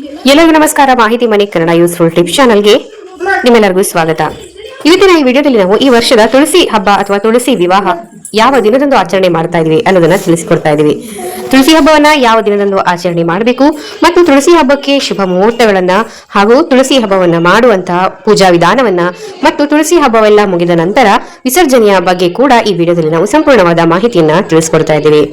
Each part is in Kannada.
ಎಲ್ಲರಿಗೂ ನಮಸ್ಕಾರ. ಮಾಹಿತಿ ಮನೆ ಕನ್ನಡ ಯೂಸ್ಫುಲ್ ಟಿಪ್ ಚಾನಲ್ಗೆ ನಿಮ್ಮೆಲ್ಲರಿಗೂ ಸ್ವಾಗತ. ಇವತ್ತಿನ ಈ ವಿಡಿಯೋದಲ್ಲಿ ನಾವು ಈ ವರ್ಷದ ತುಳಸಿ ಹಬ್ಬ ಅಥವಾ ತುಳಸಿ ವಿವಾಹ ಯಾವ ದಿನದಂದು ಆಚರಣೆ ಮಾಡ್ತಾ ಇದೀವಿ ಅನ್ನೋದನ್ನ ತಿಳಿಸಿಕೊಡ್ತಾ ಇದೀವಿ ತುಳಸಿ ಹಬ್ಬವನ್ನ ಯಾವ ದಿನದಂದು ಆಚರಣೆ ಮಾಡಬೇಕು ಮತ್ತು ತುಳಸಿ ಹಬ್ಬಕ್ಕೆ ಶುಭ ಮುಹೂರ್ತಗಳನ್ನ ಹಾಗೂ ತುಳಸಿ ಹಬ್ಬವನ್ನ ಮಾಡುವಂತಹ ಪೂಜಾ ವಿಧಾನವನ್ನ ಮತ್ತು ತುಳಸಿ ಹಬ್ಬವೆಲ್ಲ ಮುಗಿದ ನಂತರ ವಿಸರ್ಜನೆಯ ಬಗ್ಗೆ ಕೂಡ ಈ ವಿಡಿಯೋದಲ್ಲಿ ನಾವು ಸಂಪೂರ್ಣವಾದ ಮಾಹಿತಿಯನ್ನ ತಿಳಿಸ್ಕೊಡ್ತಾ ಇದ್ದೀವಿ.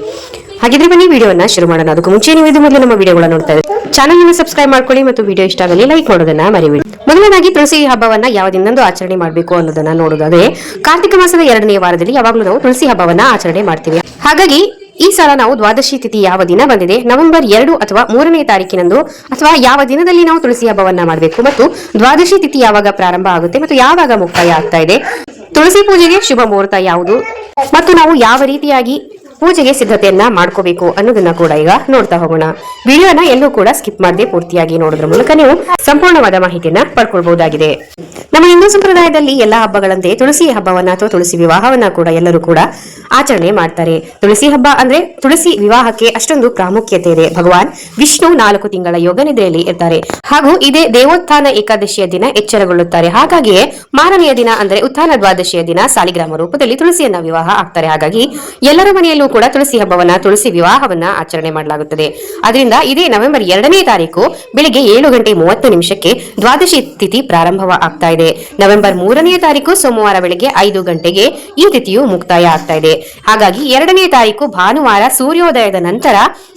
ಹಾಗಿದ್ರೆ ಬನ್ನಿ ವಿಡಿಯೋನ ಶುರು ಮಾಡೋಣ. ಅದಕ್ಕೂ ಮುಂಚೆ ನೀವು ಇದು ಮೊದಲು ನಮ್ಮ ವಿಡಿಯೋಗಳನ್ನ ನೋಡ್ತಾ ಇದ್ದೀವಿ ಚಾನಲ್ ಅನ್ನು ಸಬ್ಸ್ಕ್ರೈಬ್ ಮಾಡ್ಕೊಳ್ಳಿ ಮತ್ತು ವಿಡಿಯೋ ಇಷ್ಟ ಆಗಲಿ ಲೈಕ್ ಮಾಡೋದನ್ನ ಮರಿಬೇಡಿ. ಮೊದಲನೇದಾಗಿ ತುಳಸಿ ಹಬ್ಬವನ್ನ ಯಾವ ದಿನದಂದು ಆಚರಣೆ ಮಾಡಬೇಕು ಅನ್ನೋದನ್ನ ನೋಡೋದಾದ್ರೆ ಕಾರ್ತಿಕ ಮಾಸದ ಎರಡನೇ ವಾರದಲ್ಲಿ ಯಾವಾಗಲೂ ನಾವು ತುಳಸಿ ಹಬ್ಬವನ್ನ ಆಚರಣೆ ಮಾಡ್ತೀವಿ. ಹಾಗಾಗಿ ಈ ಸಲ ನಾವು ದ್ವಾದಶಿ ತಿಥಿ ಯಾವ ದಿನ ಬಂದಿದೆ, ನವೆಂಬರ್ ಎರಡು ಅಥವಾ ಮೂರನೇ ತಾರೀಕಿನಂದು ಅಥವಾ ಯಾವ ದಿನದಲ್ಲಿ ನಾವು ತುಳಸಿ ಹಬ್ಬವನ್ನ ಮಾಡಬೇಕು ಮತ್ತು ದ್ವಾದಶಿ ತಿಥಿ ಯಾವಾಗ ಪ್ರಾರಂಭ ಆಗುತ್ತೆ ಮತ್ತು ಯಾವಾಗ ಮುಕ್ತಾಯ ಆಗ್ತಾ ಇದೆ. ತುಳಸಿ ಪೂಜೆಗೆ ಶುಭ ಮುಹೂರ್ತ ಯಾವುದು? ಮತ್ತು ನಾವು ಯಾವ ರೀತಿಯಾಗಿ ಪೂಜೆಗೆ ಸಿದ್ಧತೆಯನ್ನ ಮಾಡ್ಕೋಬೇಕು ಅನ್ನೋದನ್ನ ಕೂಡ ಈಗ ನೋಡ್ತಾ ಹೋಗೋಣ. ವಿಡಿಯೋನ ಎಲ್ಲೂ ಕೂಡ ಸ್ಕಿಪ್ ಮಾಡದೆ ಪೂರ್ತಿಯಾಗಿ ನೋಡೋದ್ರ ಮೂಲಕ ನೀವು ಸಂಪೂರ್ಣವಾದ ಮಾಹಿತಿಯನ್ನ ಪಡ್ಕೊಳ್ಬಹುದಾಗಿದೆ. ನಮ್ಮ ಹಿಂದೂ ಸಂಪ್ರದಾಯದಲ್ಲಿ ಎಲ್ಲಾ ಹಬ್ಬಗಳಂತೆ ತುಳಸಿ ಹಬ್ಬವನ್ನ ಅಥವಾ ತುಳಸಿ ವಿವಾಹವನ್ನ ಕೂಡ ಎಲ್ಲರೂ ಕೂಡ ಆಚರಣೆ ಮಾಡ್ತಾರೆ. ತುಳಸಿ ಹಬ್ಬ ಅಂದ್ರೆ ತುಳಸಿ ವಿವಾಹಕ್ಕೆ ಅಷ್ಟೊಂದು ಪ್ರಾಮುಖ್ಯತೆ ಇದೆ. ಭಗವಾನ್ ವಿಷ್ಣು ನಾಲ್ಕು ತಿಂಗಳ ಯೋಗ ನಿದ್ರೆಯಲ್ಲಿ ಇರ್ತಾರೆ. ಹಾಗೂ ಇದೇ ದೇವೋತ್ಥಾನ ಏಕಾದಶಿಯ ದಿನ ಎಚ್ಚರಗೊಳ್ಳುತ್ತಾರೆ. ಹಾಗಾಗಿಯೇ ಮಾರನೆಯ ದಿನ ಅಂದ್ರೆ ಉತ್ಥಾನ ದ್ವಾದಶಿಯ ದಿನ ಸಾಲಿಗ್ರಾಮ ರೂಪದಲ್ಲಿ ತುಳಸಿಯನ್ನ ವಿವಾಹ ಆಗ್ತಾರೆ. ಹಾಗಾಗಿ ಎಲ್ಲರ ಮನೆಯಲ್ಲೂ ಕೂಡ ತುಳಸಿ ಹಬ್ಬವನ್ನ, ತುಳಸಿ ವಿವಾಹವನ್ನ ಆಚರಣೆ ಮಾಡಲಾಗುತ್ತದೆ. ಅದರಿಂದ ಇದೇ ನವೆಂಬರ್ ಎರಡನೇ ತಾರೀಕು ಬೆಳಿಗ್ಗೆ ಏಳು ಗಂಟೆ ಮೂವತ್ತು ನಿಮಿಷಕ್ಕೆ ದ್ವಾದಶಿ ತಿಥಿ ಪ್ರಾರಂಭವ ಆಗ್ತಾ ಇದೆ. ನವೆಂಬರ್ ಮೂರನೇ ತಾರೀಕು ಸೋಮವಾರ ಬೆಳಿಗ್ಗೆ ಐದು ಗಂಟೆಗೆ ಈ ತಿಥಿಯು ಮುಕ್ತಾಯ ಆಗ್ತಾ ಇದೆ. ಹಾಗಾಗಿ ಎರಡನೇ ತಾರೀಕು ಭಾನುವಾರ ಸೂರ್ಯೋದಯದ ನಂತರ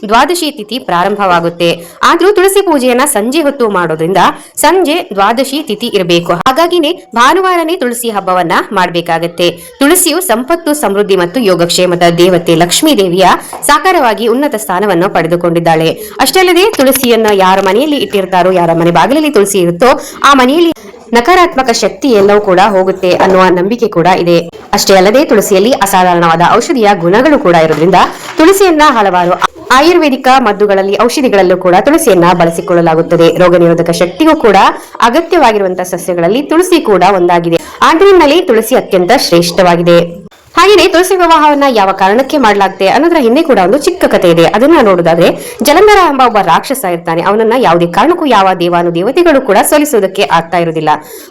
ದ್ವಾದಶಿ ತಿಥಿ ಪ್ರಾರಂಭವಾಗುತ್ತೆ. ಆದ್ರೂ ತುಳಸಿ ಪೂಜೆಯನ್ನ ಸಂಜೆ ಹೊತ್ತು ಮಾಡೋದ್ರಿಂದ ಸಂಜೆ ದ್ವಾದಶಿ ತಿಥಿ ಇರಬೇಕು. ಹಾಗಾಗಿನೇ ಭಾನುವಾರನೇ ತುಳಸಿ ಹಬ್ಬವನ್ನ ಮಾಡಬೇಕಾಗತ್ತೆ. ತುಳಸಿಯು ಸಂಪತ್ತು, ಸಮೃದ್ಧಿ ಮತ್ತು ಯೋಗಕ್ಷೇಮದ ದೇವತೆ ಲಕ್ಷ್ಮೀ ದೇವಿಯ ಸಾಕಾರವಾಗಿ ಉನ್ನತ ಸ್ಥಾನವನ್ನು ಪಡೆದುಕೊಂಡಿದ್ದಾಳೆ. ಅಷ್ಟೇ ಅಲ್ಲದೆ ತುಳಸಿಯನ್ನ ಯಾರ ಮನೆಯಲ್ಲಿ ಇಟ್ಟಿರ್ತಾರೋ, ಯಾರ ಮನೆ ಬಾಗಿಲಲ್ಲಿ ತುಳಸಿ ಇರುತ್ತೋ, ಆ ಮನೆಯಲ್ಲಿ ನಕಾರಾತ್ಮಕ ಶಕ್ತಿ ಎಲ್ಲವೂ ಕೂಡ ಹೋಗುತ್ತೆ ಅನ್ನುವ ನಂಬಿಕೆ ಕೂಡ ಇದೆ. ಅಷ್ಟೇ ಅಲ್ಲದೆ ತುಳಸಿಯಲ್ಲಿ ಅಸಾಧಾರಣವಾದ ಔಷಧಿಯ ಗುಣಗಳು ಕೂಡ ಇರೋದ್ರಿಂದ ತುಳಸಿಯನ್ನ ಹಲವಾರು ಆಯುರ್ವೇದಿಕ ಮದ್ದುಗಳಲ್ಲಿ, ಔಷಧಿಗಳಲ್ಲೂ ಕೂಡ ತುಳಸಿಯನ್ನ ಬಳಸಿಕೊಳ್ಳಲಾಗುತ್ತದೆ. ರೋಗ ನಿರೋಧಕ ಶಕ್ತಿಗೂ ಕೂಡ ಅಗತ್ಯವಾಗಿರುವಂತಹ ಸಸ್ಯಗಳಲ್ಲಿ ತುಳಸಿ ಕೂಡ ಒಂದಾಗಿದೆ. ಆದ್ರಿಂದಲೇ ತುಳಸಿ ಅತ್ಯಂತ ಶ್ರೇಷ್ಠವಾಗಿದೆ. ಹಾಗೆಯೇ ತುಳಸಿ ವಿವಾಹವನ್ನ ಯಾವ ಕಾರಣಕ್ಕೆ ಮಾಡಲಾಗುತ್ತೆ ಅನ್ನೋದ್ರ ಹಿಂದೆ ಕೂಡ ಒಂದು ಚಿಕ್ಕ ಕಥೆ ಇದೆ. ಅದನ್ನ ನೋಡೋದಾದ್ರೆ ಜಲಂಧರ ಎಂಬ ಒಬ್ಬ ರಾಕ್ಷಸ ಇರ್ತಾನೆ. ಅವನನ್ನ ಯಾವುದೇ ಕಾರಣಕ್ಕೂ ಯಾವ ದೇವಾನು ದೇವತೆಗಳು ಕೂಡ ಸೋಲಿಸೋದಕ್ಕೆ ಆಗ್ತಾ ಇರುವುದಿಲ್ಲ.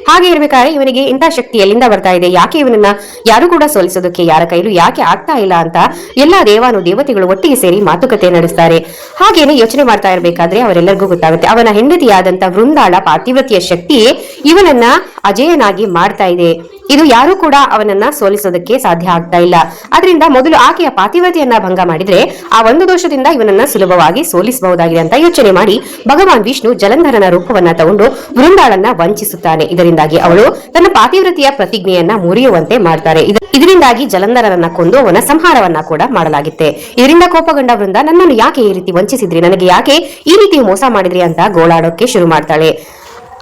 ಹಾಗೆ ಇರ್ಬೇಕಾದ್ರೆ ಇವನಿಗೆ ಇಂಥ ಶಕ್ತಿ ಎಲ್ಲಿಂದ ಬರ್ತಾ ಇದೆ? ಯಾಕೆ ಇವನನ್ನ ಯಾರು ಕೂಡ ಸೋಲಿಸೋದಕ್ಕೆ ಯಾರ ಕೈಲೂ ಯಾಕೆ ಆಗ್ತಾ ಇಲ್ಲ ಅಂತ ಎಲ್ಲಾ ದೇವಾನು ದೇವತೆಗಳು ಒಟ್ಟಿಗೆ ಸೇರಿ ಮಾತುಕತೆ ನಡೆಸ್ತಾರೆ. ಹಾಗೇನೆ ಯೋಚನೆ ಮಾಡ್ತಾ ಇರಬೇಕಾದ್ರೆ ಅವರೆಲ್ಲರಿಗೂ ಗೊತ್ತಾಗುತ್ತೆ. ಅವನ ಹೆಂಡತಿಯಾದಂತ ವೃಂದಾಳ ಪಾತಿವ್ರತಿಯ ಶಕ್ತಿಯೇ ಇವನನ್ನ ಅಜೇಯನಾಗಿ ಮಾಡ್ತಾ ಇದೆ. ಇದು ಯಾರು ಕೂಡ ಅವನನ್ನ ಸೋಲಿಸೋದಕ್ಕೆ ಸಾಧ್ಯ ಆಗ್ತಾ ಇಲ್ಲ. ಅದರಿಂದ ಮೊದಲು ಆಕೆಯ ಪಾತಿವ್ರತೆಯನ್ನ ಭಂಗ ಮಾಡಿದ್ರೆ ಆ ಒಂದು ದೋಷದಿಂದ ಇವನನ್ನ ಸುಲಭವಾಗಿ ಸೋಲಿಸಬಹುದಾಗಿದೆ ಅಂತ ಯೋಚನೆ ಮಾಡಿ ಭಗವಾನ್ ವಿಷ್ಣು ಜಲಂಧರನ ರೂಪವನ್ನ ತಗೊಂಡು ವೃಂದಾಳನ್ನ ವಂಚಿಸುತ್ತಾನೆ. ಇದರಿಂದಾಗಿ ಅವಳು ತನ್ನ ಪಾತಿವ್ರತೆಯ ಪ್ರತಿಜ್ಞೆಯನ್ನ ಮುರಿಯುವಂತೆ ಮಾಡ್ತಾರೆ. ಇದ- ಇದರಿಂದಾಗಿ ಜಲಂಧರನನ್ನ ಕೊಂದು ಅವನ ಸಂಹಾರವನ್ನ ಕೂಡ ಮಾಡಲಾಗಿತ್ತೆ. ಇದರಿಂದ ಕೋಪಗೊಂಡ ವೃಂದ, ನನ್ನನ್ನು ಯಾಕೆ ಈ ರೀತಿ ವಂಚಿಸಿದ್ರಿ? ನನಗೆ ಯಾಕೆ ಈ ರೀತಿ ಮೋಸ ಮಾಡಿದ್ರಿ ಅಂತ ಗೋಳಾಡೋಕೆ ಶುರು ಮಾಡ್ತಾಳೆ.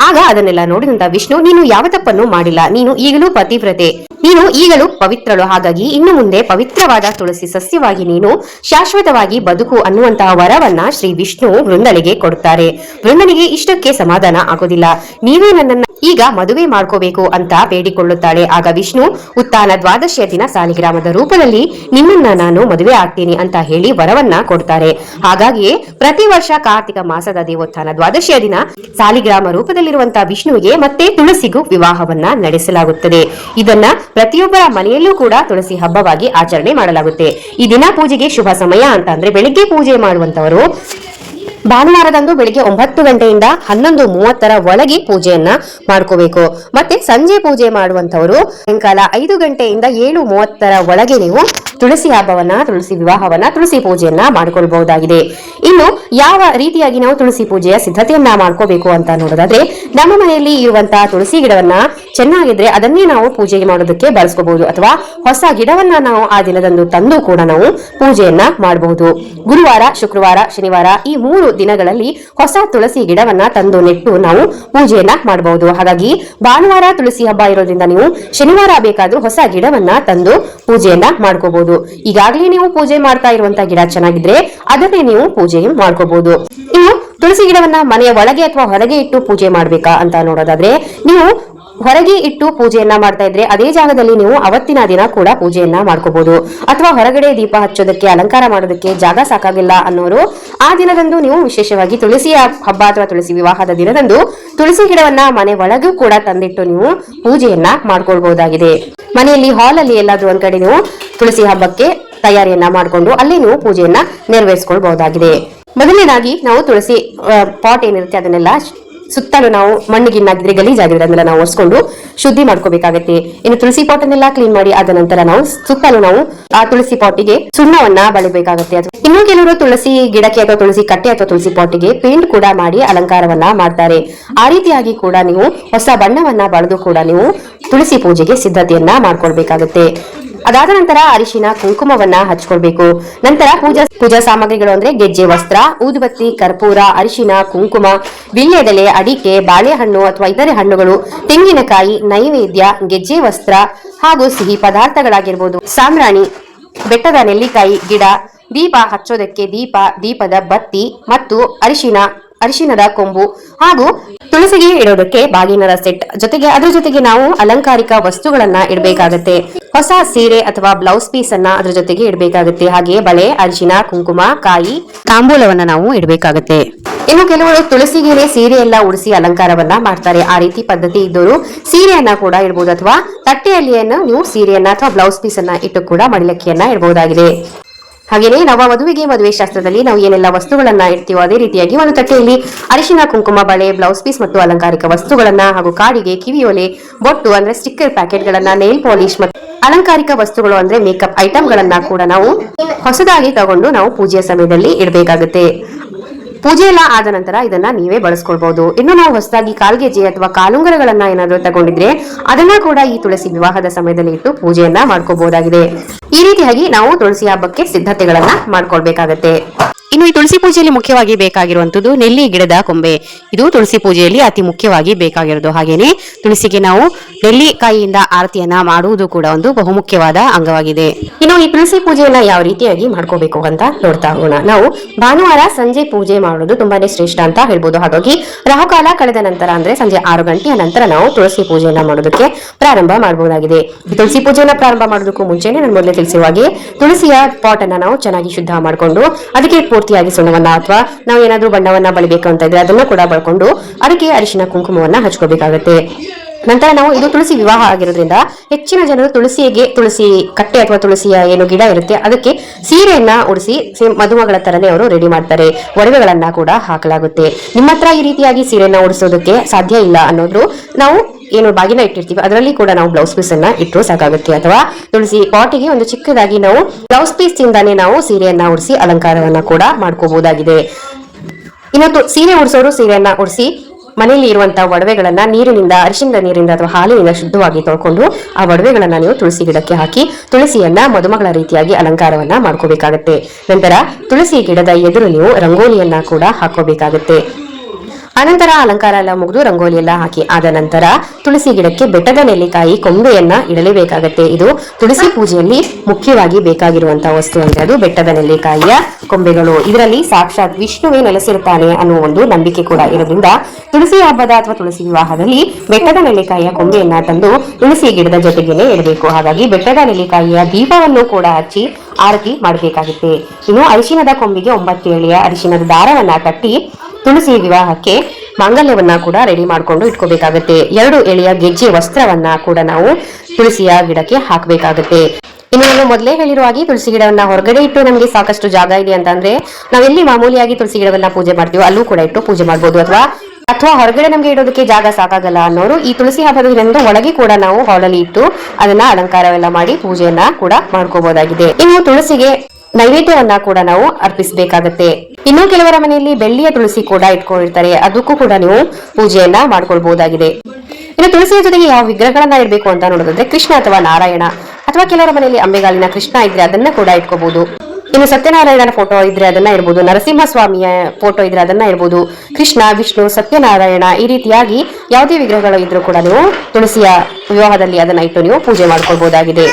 ಆಗ ಅದನ್ನೆಲ್ಲ ನೋಡಿದಂತ ವಿಷ್ಣು, ನೀನು ಯಾವ ತಪ್ಪನ್ನು ಮಾಡಿಲ್ಲ, ನೀನು ಈಗಲೂ ಪತಿವ್ರತೆ, ನೀನು ಈಗಲೂ ಪವಿತ್ರಳು, ಹಾಗಾಗಿ ಇನ್ನು ಮುಂದೆ ಪವಿತ್ರವಾದ ತುಳಸಿ ಸಸ್ಯವಾಗಿ ನೀನು ಶಾಶ್ವತವಾಗಿ ಬದುಕು ಅನ್ನುವಂತಹ ವರವನ್ನ ಶ್ರೀ ವಿಷ್ಣು ವೃಂದಳಿಗೆ ಕೊಡುತ್ತಾರೆ. ವೃಂದನಿಗೆ ಇಷ್ಟಕ್ಕೆ ಸಮಾಧಾನ ಆಗೋದಿಲ್ಲ. ನೀವೇ ನನ್ನನ್ನ ಈಗ ಮದುವೆ ಮಾಡ್ಕೋಬೇಕು ಅಂತ ಬೇಡಿಕೊಳ್ಳುತ್ತಾಳೆ. ಆಗ ವಿಷ್ಣು, ಉತ್ತಾನ ದ್ವಾದಶಿಯ ದಿನ ಸಾಲಿಗ್ರಾಮದ ರೂಪದಲ್ಲಿ ನಿಮ್ಮನ್ನ ನಾನು ಮದುವೆ ಆಗ್ತೀನಿ ಅಂತ ಹೇಳಿ ವರವನ್ನ ಕೊಡ್ತಾರೆ. ಹಾಗಾಗಿಯೇ ಪ್ರತಿ ವರ್ಷ ಕಾರ್ತಿಕ ಮಾಸದ ದೇವೋತ್ಥಾನ ದ್ವಾದಶಿಯ ದಿನ ಸಾಲಿಗ್ರಾಮ ರೂಪದಲ್ಲಿರುವಂತಹ ವಿಷ್ಣುವಿಗೆ ಮತ್ತೆ ತುಳಸಿಗೂ ವಿವಾಹವನ್ನ ನಡೆಸಲಾಗುತ್ತದೆ. ಇದನ್ನ ಪ್ರತಿಯೊಬ್ಬರ ಮನೆಯಲ್ಲೂ ಕೂಡ ತುಳಸಿ ಹಬ್ಬವಾಗಿ ಆಚರಣೆ ಮಾಡಲಾಗುತ್ತೆ. ಈ ದಿನ ಪೂಜೆಗೆ ಶುಭ ಸಮಯ ಅಂತ ಅಂದ್ರೆ ಬೆಳಿಗ್ಗೆ ಪೂಜೆ ಮಾಡುವಂತವರು ಭಾನುವಾರದಂದು ಬೆಳಿಗ್ಗೆ ಒಂಬತ್ತು ಗಂಟೆಯಿಂದ ಹನ್ನೊಂದು ಮೂವತ್ತರ ಒಳಗೆ ಪೂಜೆಯನ್ನ ಮಾಡ್ಕೋಬೇಕು. ಮತ್ತೆ ಸಂಜೆ ಪೂಜೆ ಮಾಡುವಂತವರು ಸಾಯಂಕಾಲ ಐದು ಗಂಟೆಯಿಂದ ಏಳು ಮೂವತ್ತರ ಒಳಗೆ ನೀವು ತುಳಸಿ ಹಬ್ಬವನ್ನ, ತುಳಸಿ ವಿವಾಹವನ್ನ, ತುಳಸಿ ಪೂಜೆಯನ್ನ ಮಾಡ್ಕೊಳ್ಬಹುದಾಗಿದೆ. ಇನ್ನು ಯಾವ ರೀತಿಯಾಗಿ ನಾವು ತುಳಸಿ ಪೂಜೆಯ ಸಿದ್ಧತೆಯನ್ನ ಮಾಡ್ಕೋಬೇಕು ಅಂತ ನೋಡೋದಾದ್ರೆ, ನಮ್ಮ ಮನೆಯಲ್ಲಿ ಇರುವಂತಹ ತುಳಸಿ ಗಿಡವನ್ನ ಚೆನ್ನಾಗಿದ್ರೆ ಅದನ್ನೇ ನಾವು ಪೂಜೆಗೆ ಮಾಡೋದಕ್ಕೆ ಬಳಸ್ಕೋಬಹುದು. ಅಥವಾ ಹೊಸ ಗಿಡವನ್ನ ನಾವು ಆ ದಿನದಂದು ತಂದು ಕೂಡ ನಾವು ಪೂಜೆಯನ್ನ ಮಾಡಬಹುದು. ಗುರುವಾರ, ಶುಕ್ರವಾರ, ಶನಿವಾರ ಈ ಮೂರು ದಿನಗಳಲ್ಲಿ ಹೊಸ ತುಳಸಿ ಗಿಡವನ್ನ ತಂದು ನೆಟ್ಟು ನಾವು ಪೂಜೆಯನ್ನ ಮಾಡಬಹುದು ಹಾಗಾಗಿ ಭಾನುವಾರ ತುಳಸಿ ಹಬ್ಬ ಇರೋದ್ರಿಂದ ನೀವು ಶನಿವಾರ ಬೇಕಾದ್ರೂ ಹೊಸ ಗಿಡವನ್ನ ತಂದು ಪೂಜೆಯನ್ನ ಮಾಡ್ಕೋಬಹುದು ಈಗಾಗಲೇ ನೀವು ಪೂಜೆ ಮಾಡ್ತಾ ಇರುವಂತಹ ಗಿಡ ಚೆನ್ನಾಗಿದ್ರೆ ಅದನ್ನೇ ನೀವು ಪೂಜೆ ಮಾಡ್ಕೋಬಹುದು ತುಳಸಿ ಗಿಡವನ್ನ ಮನೆಯ ಒಳಗೆ ಅಥವಾ ಹೊರಗೆ ಇಟ್ಟು ಪೂಜೆ ಮಾಡ್ಬೇಕಾ ಅಂತ ನೋಡೋದಾದ್ರೆ ನೀವು ಹೊರಗೆ ಇಟ್ಟು ಪೂಜೆಯನ್ನ ಮಾಡ್ತಾ ಇದ್ರೆ ಅದೇ ಜಾಗದಲ್ಲಿ ನೀವು ಅವತ್ತಿನ ದಿನ ಕೂಡ ಪೂಜೆಯನ್ನ ಮಾಡ್ಕೋಬಹುದು ಅಥವಾ ಹೊರಗಡೆ ದೀಪ ಹಚ್ಚೋದಕ್ಕೆ, ಅಲಂಕಾರ ಮಾಡೋದಕ್ಕೆ ಜಾಗ ಸಾಕಾಗಿಲ್ಲ ಅನ್ನೋರು ಆ ದಿನದಂದು ನೀವು ವಿಶೇಷವಾಗಿ ತುಳಸಿಯ ಹಬ್ಬ ಅಥವಾ ತುಳಸಿ ವಿವಾಹದ ದಿನದಂದು ತುಳಸಿ ಗಿಡವನ್ನ ಮನೆ ಒಳಗೂ ಕೂಡ ತಂದಿಟ್ಟು ನೀವು ಪೂಜೆಯನ್ನ ಮಾಡ್ಕೊಳ್ಬಹುದಾಗಿದೆ ಮನೆಯಲ್ಲಿ ಹಾಲ್ ಅಲ್ಲಿ ಎಲ್ಲಾದ್ರೂ ಒಂದ್ ಕಡೆ ನೀವು ತುಳಸಿ ಹಬ್ಬಕ್ಕೆ ತಯಾರಿಯನ್ನ ಮಾಡಿಕೊಂಡು ಅಲ್ಲಿ ನೀವು ಪೂಜೆಯನ್ನ ನೆರವೇರಿಸಿಕೊಳ್ಬಹುದಾಗಿದೆ ಮೊದಲನೇದಾಗಿ ನಾವು ತುಳಸಿ ಪಾಟ್ ಏನಿರುತ್ತೆ ಅದನ್ನೆಲ್ಲ ಸುತ್ತಲೂ ನಾವು ಮಣ್ಣಿಗಿನ್ನಾಗಿದ್ರೆ ಗಲೀಜಾಗಿದ್ರೆ ಅದನ್ನೆಲ್ಲ ನಾವು ಒರೆಸ್ಕೊಂಡು ಶುದ್ಧಿ ಮಾಡ್ಕೋಬೇಕಾಗತ್ತೆ. ಇನ್ನು ತುಳಸಿ ಪಾಟ್ ಅನ್ನೆಲ್ಲ ಕ್ಲೀನ್ ಮಾಡಿ ಆದ ನಂತರ ನಾವು ಸುತ್ತಲೂ ನಾವು ಆ ತುಳಸಿ ಪಾಟಿಗೆ ಸುಣ್ಣವನ್ನ ಬಳಿಬೇಕಾಗತ್ತೆ. ಅದು ಇನ್ನು ಕೆಲವರು ತುಳಸಿ ಗಿಡಕ್ಕೆ ಅಥವಾ ತುಳಸಿ ಕಟ್ಟೆ ಅಥವಾ ತುಳಸಿ ಪಾಟಿಗೆ ಪೇಂಟ್ ಕೂಡ ಮಾಡಿ ಅಲಂಕಾರವನ್ನ ಮಾಡ್ತಾರೆ. ಆ ರೀತಿಯಾಗಿ ಕೂಡ ನೀವು ಹೊಸ ಬಣ್ಣವನ್ನ ಬಳದು ಕೂಡ ನೀವು ತುಳಸಿ ಪೂಜೆಗೆ ಸಿದ್ಧತೆಯನ್ನ ಮಾಡ್ಕೊಳ್ಬೇಕಾಗತ್ತೆ. ಅದಾದ ನಂತರ ಅರಿಶಿನ ಕುಂಕುಮವನ್ನ ಹಚ್ಕೊಳ್ಬೇಕು. ನಂತರ ಪೂಜಾ ಪೂಜಾ ಸಾಮಗ್ರಿಗಳು ಅಂದ್ರೆ ಗೆಜ್ಜೆ, ವಸ್ತ್ರ, ಊದುಬತ್ತಿ, ಕರ್ಪೂರ, ಅರಿಶಿನ, ಕುಂಕುಮ ವಿಳ್ಯೆದೆಲೆ ಅಡಿಕೆ, ಬಾಳೆಹಣ್ಣು ಅಥವಾ ಇತರೆ ಹಣ್ಣುಗಳು, ತೆಂಗಿನಕಾಯಿ, ನೈವೇದ್ಯ, ಗೆಜ್ಜೆ, ವಸ್ತ್ರ ಹಾಗೂ ಸಿಹಿ ಪದಾರ್ಥಗಳಾಗಿರ್ಬೋದು. ಸಾಮ್ರಾಣಿ ಬೆಟ್ಟದ ನೆಲ್ಲಿಕಾಯಿ, ಗಿಡ, ದೀಪ ಹಚ್ಚೋದಕ್ಕೆ ದೀಪ, ದೀಪದ ಬತ್ತಿ ಮತ್ತು ಅರಿಶಿನ ಅರಿಶಿನದ ಕೊಂಬು ಹಾಗೂ ತುಳಸಿಗೆ ಇಡೋದಕ್ಕೆ ಬಾಗಿನರ ಸೆಟ್. ಜೊತೆಗೆ ಅದ್ರ ಜೊತೆಗೆ ನಾವು ಅಲಂಕಾರಿಕ ವಸ್ತುಗಳನ್ನ ಇಡಬೇಕಾಗತ್ತೆ. ಹೊಸ ಸೀರೆ ಅಥವಾ ಬ್ಲೌಸ್ ಪೀಸ್ ಅನ್ನ ಅದ್ರ ಜೊತೆಗೆ ಇಡಬೇಕಾಗತ್ತೆ. ಹಾಗೆ ಬಳೆ ಅರಿಶಿನ ಕುಂಕುಮ, ಕಾಯಿ, ತಾಂಬೂಲವನ್ನ ನಾವು ಇಡಬೇಕಾಗತ್ತೆ. ಇನ್ನು ಕೆಲವರು ತುಳಸಿಗೆರೆ ಸೀರೆ ಎಲ್ಲ ಉಡಿಸಿ ಅಲಂಕಾರವನ್ನ ಮಾಡ್ತಾರೆ. ಆ ರೀತಿ ಪದ್ಧತಿ ಇದ್ದವರು ಸೀರೆಯನ್ನ ಕೂಡ ಇಡಬಹುದು ಅಥವಾ ತಟ್ಟೆಯಲ್ಲಿಯನ್ನು ನೀವು ಸೀರೆಯನ್ನ ಅಥವಾ ಬ್ಲೌಸ್ ಪೀಸ್ ಅನ್ನ ಇಟ್ಟು ಕೂಡ ಮಡಿಲಕ್ಕಿಯನ್ನ ಇಡಬಹುದಾಗಿದೆ ಹಾಗೆಯೇ ನವ ಮದುವೆಗೆ ಮದುವೆ ಶಾಸ್ತ್ರದಲ್ಲಿ ನಾವು ಏನೆಲ್ಲ ವಸ್ತುಗಳನ್ನ ಇಡ್ತೀವೋ ಅದೇ ರೀತಿಯಾಗಿ ಒಂದು ತಟ್ಟೆಯಲ್ಲಿ ಅರಿಶಿನ, ಕುಂಕುಮ, ಬಳೆ ಬ್ಲೌಸ್ ಪೀಸ್ ಮತ್ತು ಅಲಂಕಾರಿಕ ವಸ್ತುಗಳನ್ನ ಹಾಗೂ ಕಾಡಿಗೆ ಕಿವಿಯೋಲೆ ಬೊಟ್ಟು ಅಂದ್ರೆ ಸ್ಟಿಕ್ಕರ್ ಪ್ಯಾಕೆಟ್ಗಳನ್ನ ನೇಲ್ ಪಾಲಿಶ್ ಮತ್ತು ಅಲಂಕಾರಿಕ ವಸ್ತುಗಳು ಅಂದ್ರೆ ಮೇಕಪ್ ಐಟಮ್ಗಳನ್ನ ಕೂಡ ನಾವು ಹೊಸದಾಗಿ ತಗೊಂಡು ನಾವು ಪೂಜೆಯ ಸಮಯದಲ್ಲಿ ಇಡಬೇಕಾಗುತ್ತೆ. ಪೂಜೆ ಎಲ್ಲ ಆದ ನಂತರ ಇದನ್ನ ನೀವೇ ಬಳಸ್ಕೊಳ್ಬಹುದು ಇನ್ನು ನಾವು ಹೊಸದಾಗಿ ಕಾಲ್ಗೆಜೆ ಅಥವಾ ಕಾಲುಂಗರಗಳನ್ನ ಏನಾದ್ರೂ ತಗೊಂಡಿದ್ರೆ ಅದನ್ನ ಕೂಡ ಈ ತುಳಸಿ ವಿವಾಹದ ಸಮಯದಲ್ಲಿ ಇಟ್ಟು ಪೂಜೆಯನ್ನ ಮಾಡ್ಕೋಬಹುದಾಗಿದೆ ಈ ರೀತಿಯಾಗಿ ನಾವು ತುಳಸಿ ಹಬ್ಬಕ್ಕೆ ಸಿದ್ಧತೆಗಳನ್ನ ಮಾಡ್ಕೊಳ್ಬೇಕಾಗತ್ತೆ. ಇನ್ನು ಈ ತುಳಸಿ ಪೂಜೆಯಲ್ಲಿ ಮುಖ್ಯವಾಗಿ ಬೇಕಾಗಿರುವಂತದ್ದು ನೆಲ್ಲಿ ಗಿಡದ ಕೊಂಬೆ. ಇದು ತುಳಸಿ ಪೂಜೆಯಲ್ಲಿ ಅತಿ ಮುಖ್ಯವಾಗಿ ಬೇಕಾಗಿರೋದು ಹಾಗೇನೆ. ತುಳಸಿಗೆ ನಾವು ನೆಲ್ಲಿಕಾಯಿಯಿಂದ ಆರತಿಯನ್ನ ಮಾಡುವುದು ಕೂಡ ಒಂದು ಬಹುಮುಖ್ಯವಾದ ಅಂಗವಾಗಿದೆ. ಇನ್ನು ಈ ತುಳಸಿ ಪೂಜೆಯನ್ನ ಯಾವ ರೀತಿಯಾಗಿ ಮಾಡ್ಕೋಬೇಕು ಅಂತ ನೋಡ್ತಾ ಹೋಗೋಣ. ನಾವು ಭಾನುವಾರ ಸಂಜೆ ಪೂಜೆ ಮಾಡೋದು ತುಂಬಾನೇ ಶ್ರೇಷ್ಠ ಅಂತ ಹೇಳ್ಬೋದು. ಹಾಗಾಗಿ ರಾಹುಕಾಲ ಕಳೆದ ನಂತರ ಅಂದ್ರೆ ಸಂಜೆ ಆರು ಗಂಟೆಯ ನಂತರ ನಾವು ತುಳಸಿ ಪೂಜೆಯನ್ನ ಮಾಡೋದಕ್ಕೆ ಪ್ರಾರಂಭ ಮಾಡಬಹುದಾಗಿದೆ ತುಳಸಿ ಪೂಜೆಯನ್ನ ಪ್ರಾರಂಭ ಮಾಡೋದಕ್ಕೂ ಮುಂಚೆನೆ ನಾನು ಮೊದಲೇ ತಿಳಿಸಿರುವ ಹಾಗೆ ತುಳಸಿಯ ಪಾಟ್ ಅನ್ನ ನಾವು ಚೆನ್ನಾಗಿ ಶುದ್ಧ ಮಾಡಿಕೊಂಡು ಅದಕ್ಕೆ ಪೂರ್ತಿಯಾಗಿ ಸುಣ್ಣವನ್ನ ಅಥವಾ ನಾವು ಏನಾದ್ರೂ ಬಣ್ಣವನ್ನ ಬಳಿಬೇಕು ಅಂತ ಇದ್ರೆ ಅದನ್ನ ಕೂಡ ಬಳಕೊಂಡು ಅದಕ್ಕೆ ಅರಿಶಿನ ಕುಂಕುಮವನ್ನ ಹಚ್ಕೋಬೇಕಾಗತ್ತೆ. ನಂತರ ನಾವು ಇದು ತುಳಸಿ ವಿವಾಹ ಆಗಿರೋದ್ರಿಂದ ಹೆಚ್ಚಿನ ಜನರು ತುಳಸಿಗೆ, ತುಳಸಿ ಕಟ್ಟೆ ಅಥವಾ ತುಳಸಿಯ ಏನು ಗಿಡ ಇರುತ್ತೆ, ಅದಕ್ಕೆ ಸೀರೆಯನ್ನ ಉಡಿಸಿ ಮದುಮಗಳ ತರನೇ ಅವರು ರೆಡಿ ಮಾಡ್ತಾರೆ. ಒಡವೆಗಳನ್ನ ಕೂಡ ಹಾಕಲಾಗುತ್ತೆ. ನಿಮ್ಮ ಹತ್ರ ಈ ರೀತಿಯಾಗಿ ಸೀರೆಯನ್ನ ಉಡಿಸೋದಕ್ಕೆ ಸಾಧ್ಯ ಇಲ್ಲ ಅನ್ನೋದ್ರು ನಾವು ಏನು ಬಾಗಿನ ಇಟ್ಟಿರ್ತೀವಿ, ಅದರಲ್ಲಿ ಕೂಡ ನಾವು ಬ್ಲೌಸ್ ಪೀಸ್ ಅನ್ನ ಇಟ್ಟರು ಸಾಕಾಗುತ್ತೆ. ಅಥವಾ ತುಳಸಿ ಪಾಟಿಗೆ ಒಂದು ಚಿಕ್ಕದಾಗಿ ನಾವು ಬ್ಲೌಸ್ ಪೀಸ್ ಇಂದಾನೆ ನಾವು ಸೀರೆಯನ್ನ ಉಡಿಸಿ ಅಲಂಕಾರವನ್ನ ಕೂಡ ಮಾಡ್ಕೋಬಹುದಾಗಿದೆ ಇನ್ನು ತು- ಸೀರೆ ಉಡಿಸೋರು ಸೀರೆಯನ್ನ ಉಡಿಸಿ ಮನೆಯಲ್ಲಿ ಇರುವಂತಹ ಒಡವೆಗಳನ್ನ ನೀರಿನಿಂದ, ಅರಿಶಿಣದ ನೀರಿಂದ ಅಥವಾ ಹಾಲಿನಿಂದ ಶುದ್ಧವಾಗಿ ತೊಳ್ಕೊಂಡು ಆ ಒಡವೆಗಳನ್ನ ನೀವು ತುಳಸಿ ಗಿಡಕ್ಕೆ ಹಾಕಿ, ತುಳಸಿಯನ್ನ ಮದುಮಗಳ ರೀತಿಯಾಗಿ ಅಲಂಕಾರವನ್ನ ಮಾಡ್ಕೋಬೇಕಾಗತ್ತೆ. ನಂತರ ತುಳಸಿ ಗಿಡದ ಎದುರು ನೀವು ರಂಗೋಲಿಯನ್ನ ಕೂಡ ಹಾಕೋಬೇಕಾಗತ್ತೆ ಅನಂತರ ಅಲಂಕಾರ ಎಲ್ಲ ಮುಗಿದು ರಂಗೋಲಿ ಎಲ್ಲ ಹಾಕಿ ಆದ ನಂತರ ತುಳಸಿ ಗಿಡಕ್ಕೆ ಬೆಟ್ಟದ ನೆಲ್ಲಿಕಾಯಿ ಕೊಂಬೆಯನ್ನ ಇಡಲೇಬೇಕಾಗತ್ತೆ. ಇದು ತುಳಸಿ ಪೂಜೆಯಲ್ಲಿ ಮುಖ್ಯವಾಗಿ ಬೇಕಾಗಿರುವಂತಹ ವಸ್ತು ಅಂದ್ರೆ ಅದು ಬೆಟ್ಟದ ನೆಲ್ಲಿಕಾಯಿಯ ಕೊಂಬೆಗಳು. ಇದರಲ್ಲಿ ಸಾಕ್ಷಾತ್ ವಿಷ್ಣುವೇ ನೆಲೆಸಿರುತ್ತಾನೆ ಅನ್ನುವ ಒಂದು ನಂಬಿಕೆ ಕೂಡ ಇರೋದ್ರಿಂದ ತುಳಸಿ ಹಬ್ಬದ ಅಥವಾ ತುಳಸಿ ವಿವಾಹದಲ್ಲಿ ಬೆಟ್ಟದ ನೆಲ್ಲಿಕಾಯಿಯ ಕೊಂಬೆಯನ್ನ ತಂದು ತುಳಸಿ ಗಿಡದ ಜೊತೆಗೇನೆ ಇಡಬೇಕು. ಹಾಗಾಗಿ ಬೆಟ್ಟದ ನೆಲ್ಲಿಕಾಯಿಯ ದೀಪವನ್ನು ಕೂಡ ಹಚ್ಚಿ ಆರತಿ ಮಾಡಬೇಕಾಗುತ್ತೆ. ಇನ್ನು ಅರಿಶಿನದ ಕೊಂಬಿಗೆ ಒಂಬತ್ತು ಎಳೆಯ ಅರಿಶಿನದ ದಾರವನ್ನ ಕಟ್ಟಿ ತುಳಸಿ ವಿವಾಹಕ್ಕೆ ಮಾಂಗಲ್ಯವನ್ನ ಕೂಡ ರೆಡಿ ಮಾಡ್ಕೊಂಡು ಇಟ್ಕೋಬೇಕಾಗತ್ತೆ. ಎರಡು ಎಳೆಯ ಗೆಜ್ಜೆ ವಸ್ತ್ರವನ್ನ ಕೂಡ ನಾವು ತುಳಸಿಯ ಗಿಡಕ್ಕೆ ಹಾಕಬೇಕಾಗತ್ತೆ. ಇನ್ನು ನಾನು ಮೊದಲೇ ಹಾಗೆ ತುಳಸಿ ಗಿಡವನ್ನ ಹೊರಗಡೆ ಇಟ್ಟು ನಮಗೆ ಸಾಕಷ್ಟು ಜಾಗ ಇದೆ ಅಂತಂದ್ರೆ ನಾವೆಲ್ಲಿ ಮಾಮೂಲಿಯಾಗಿ ತುಳಸಿ ಗಿಡವನ್ನ ಪೂಜೆ ಮಾಡ್ತೀವೋ ಅಲ್ಲೂ ಕೂಡ ಇಟ್ಟು ಪೂಜೆ ಮಾಡ್ಬೋದು ಅಥವಾ ಅಥವಾ ಹೊರಗಡೆ ನಮಗೆ ಇಡೋದಕ್ಕೆ ಜಾಗ ಸಾಕಾಗಲ್ಲ ಅನ್ನೋರು ಈ ತುಳಸಿ ಹಬ್ಬದ ಒಳಗೆ ಕೂಡ ನಾವು ಹಾಲಲ್ಲಿ ಇಟ್ಟು ಅದನ್ನ ಅಲಂಕಾರವೆಲ್ಲ ಮಾಡಿ ಪೂಜೆಯನ್ನ ಕೂಡ ಮಾಡ್ಕೋಬಹುದಾಗಿದೆ ಇನ್ನು ತುಳಸಿಗೆ ನೈವೇದ್ಯವನ್ನ ಕೂಡ ನಾವು ಅರ್ಪಿಸಬೇಕಾಗತ್ತೆ. ಇನ್ನು ಕೆಲವರ ಮನೆಯಲ್ಲಿ ಬೆಳ್ಳಿಯ ತುಳಸಿ ಕೂಡ ಇಟ್ಕೊಂಡಿರ್ತಾರೆ. ಅದಕ್ಕೂ ಕೂಡ ನೀವು ಪೂಜೆಯನ್ನ ಮಾಡ್ಕೊಳ್ಬಹುದಾಗಿದೆ ಇನ್ನು ತುಳಸಿಯ ಜೊತೆಗೆ ಯಾವ ವಿಗ್ರಹಗಳನ್ನ ಇಡಬೇಕು ಅಂತ ನೋಡೋದಾದ್ರೆ ಕೃಷ್ಣ ಅಥವಾ ನಾರಾಯಣ ಅಥವಾ ಕೆಲವರ ಮನೆಯಲ್ಲಿ ಅಂಬೆಗಾಲಿನ ಕೃಷ್ಣ ಇದ್ರೆ ಅದನ್ನ ಕೂಡ ಇಟ್ಕೋಬಹುದು ಇನ್ನು ಸತ್ಯನಾರಾಯಣನ ಫೋಟೋ ಇದ್ರೆ ಅದನ್ನ ಇರ್ಬೋದು ನರಸಿಂಹ ಸ್ವಾಮಿಯ ಫೋಟೋ ಇದ್ರೆ ಅದನ್ನ ಇರ್ಬೋದು ಕೃಷ್ಣ, ವಿಷ್ಣು, ಸತ್ಯನಾರಾಯಣ ಈ ರೀತಿಯಾಗಿ ಯಾವುದೇ ವಿಗ್ರಹಗಳು ಇದ್ರೂ ಕೂಡ ನೀವು ತುಳಸಿಯ ವಿವಾಹದಲ್ಲಿ ಅದನ್ನ ಇಟ್ಟು ನೀವು ಪೂಜೆ ಮಾಡ್ಕೊಳ್ಬಹುದಾಗಿದೆ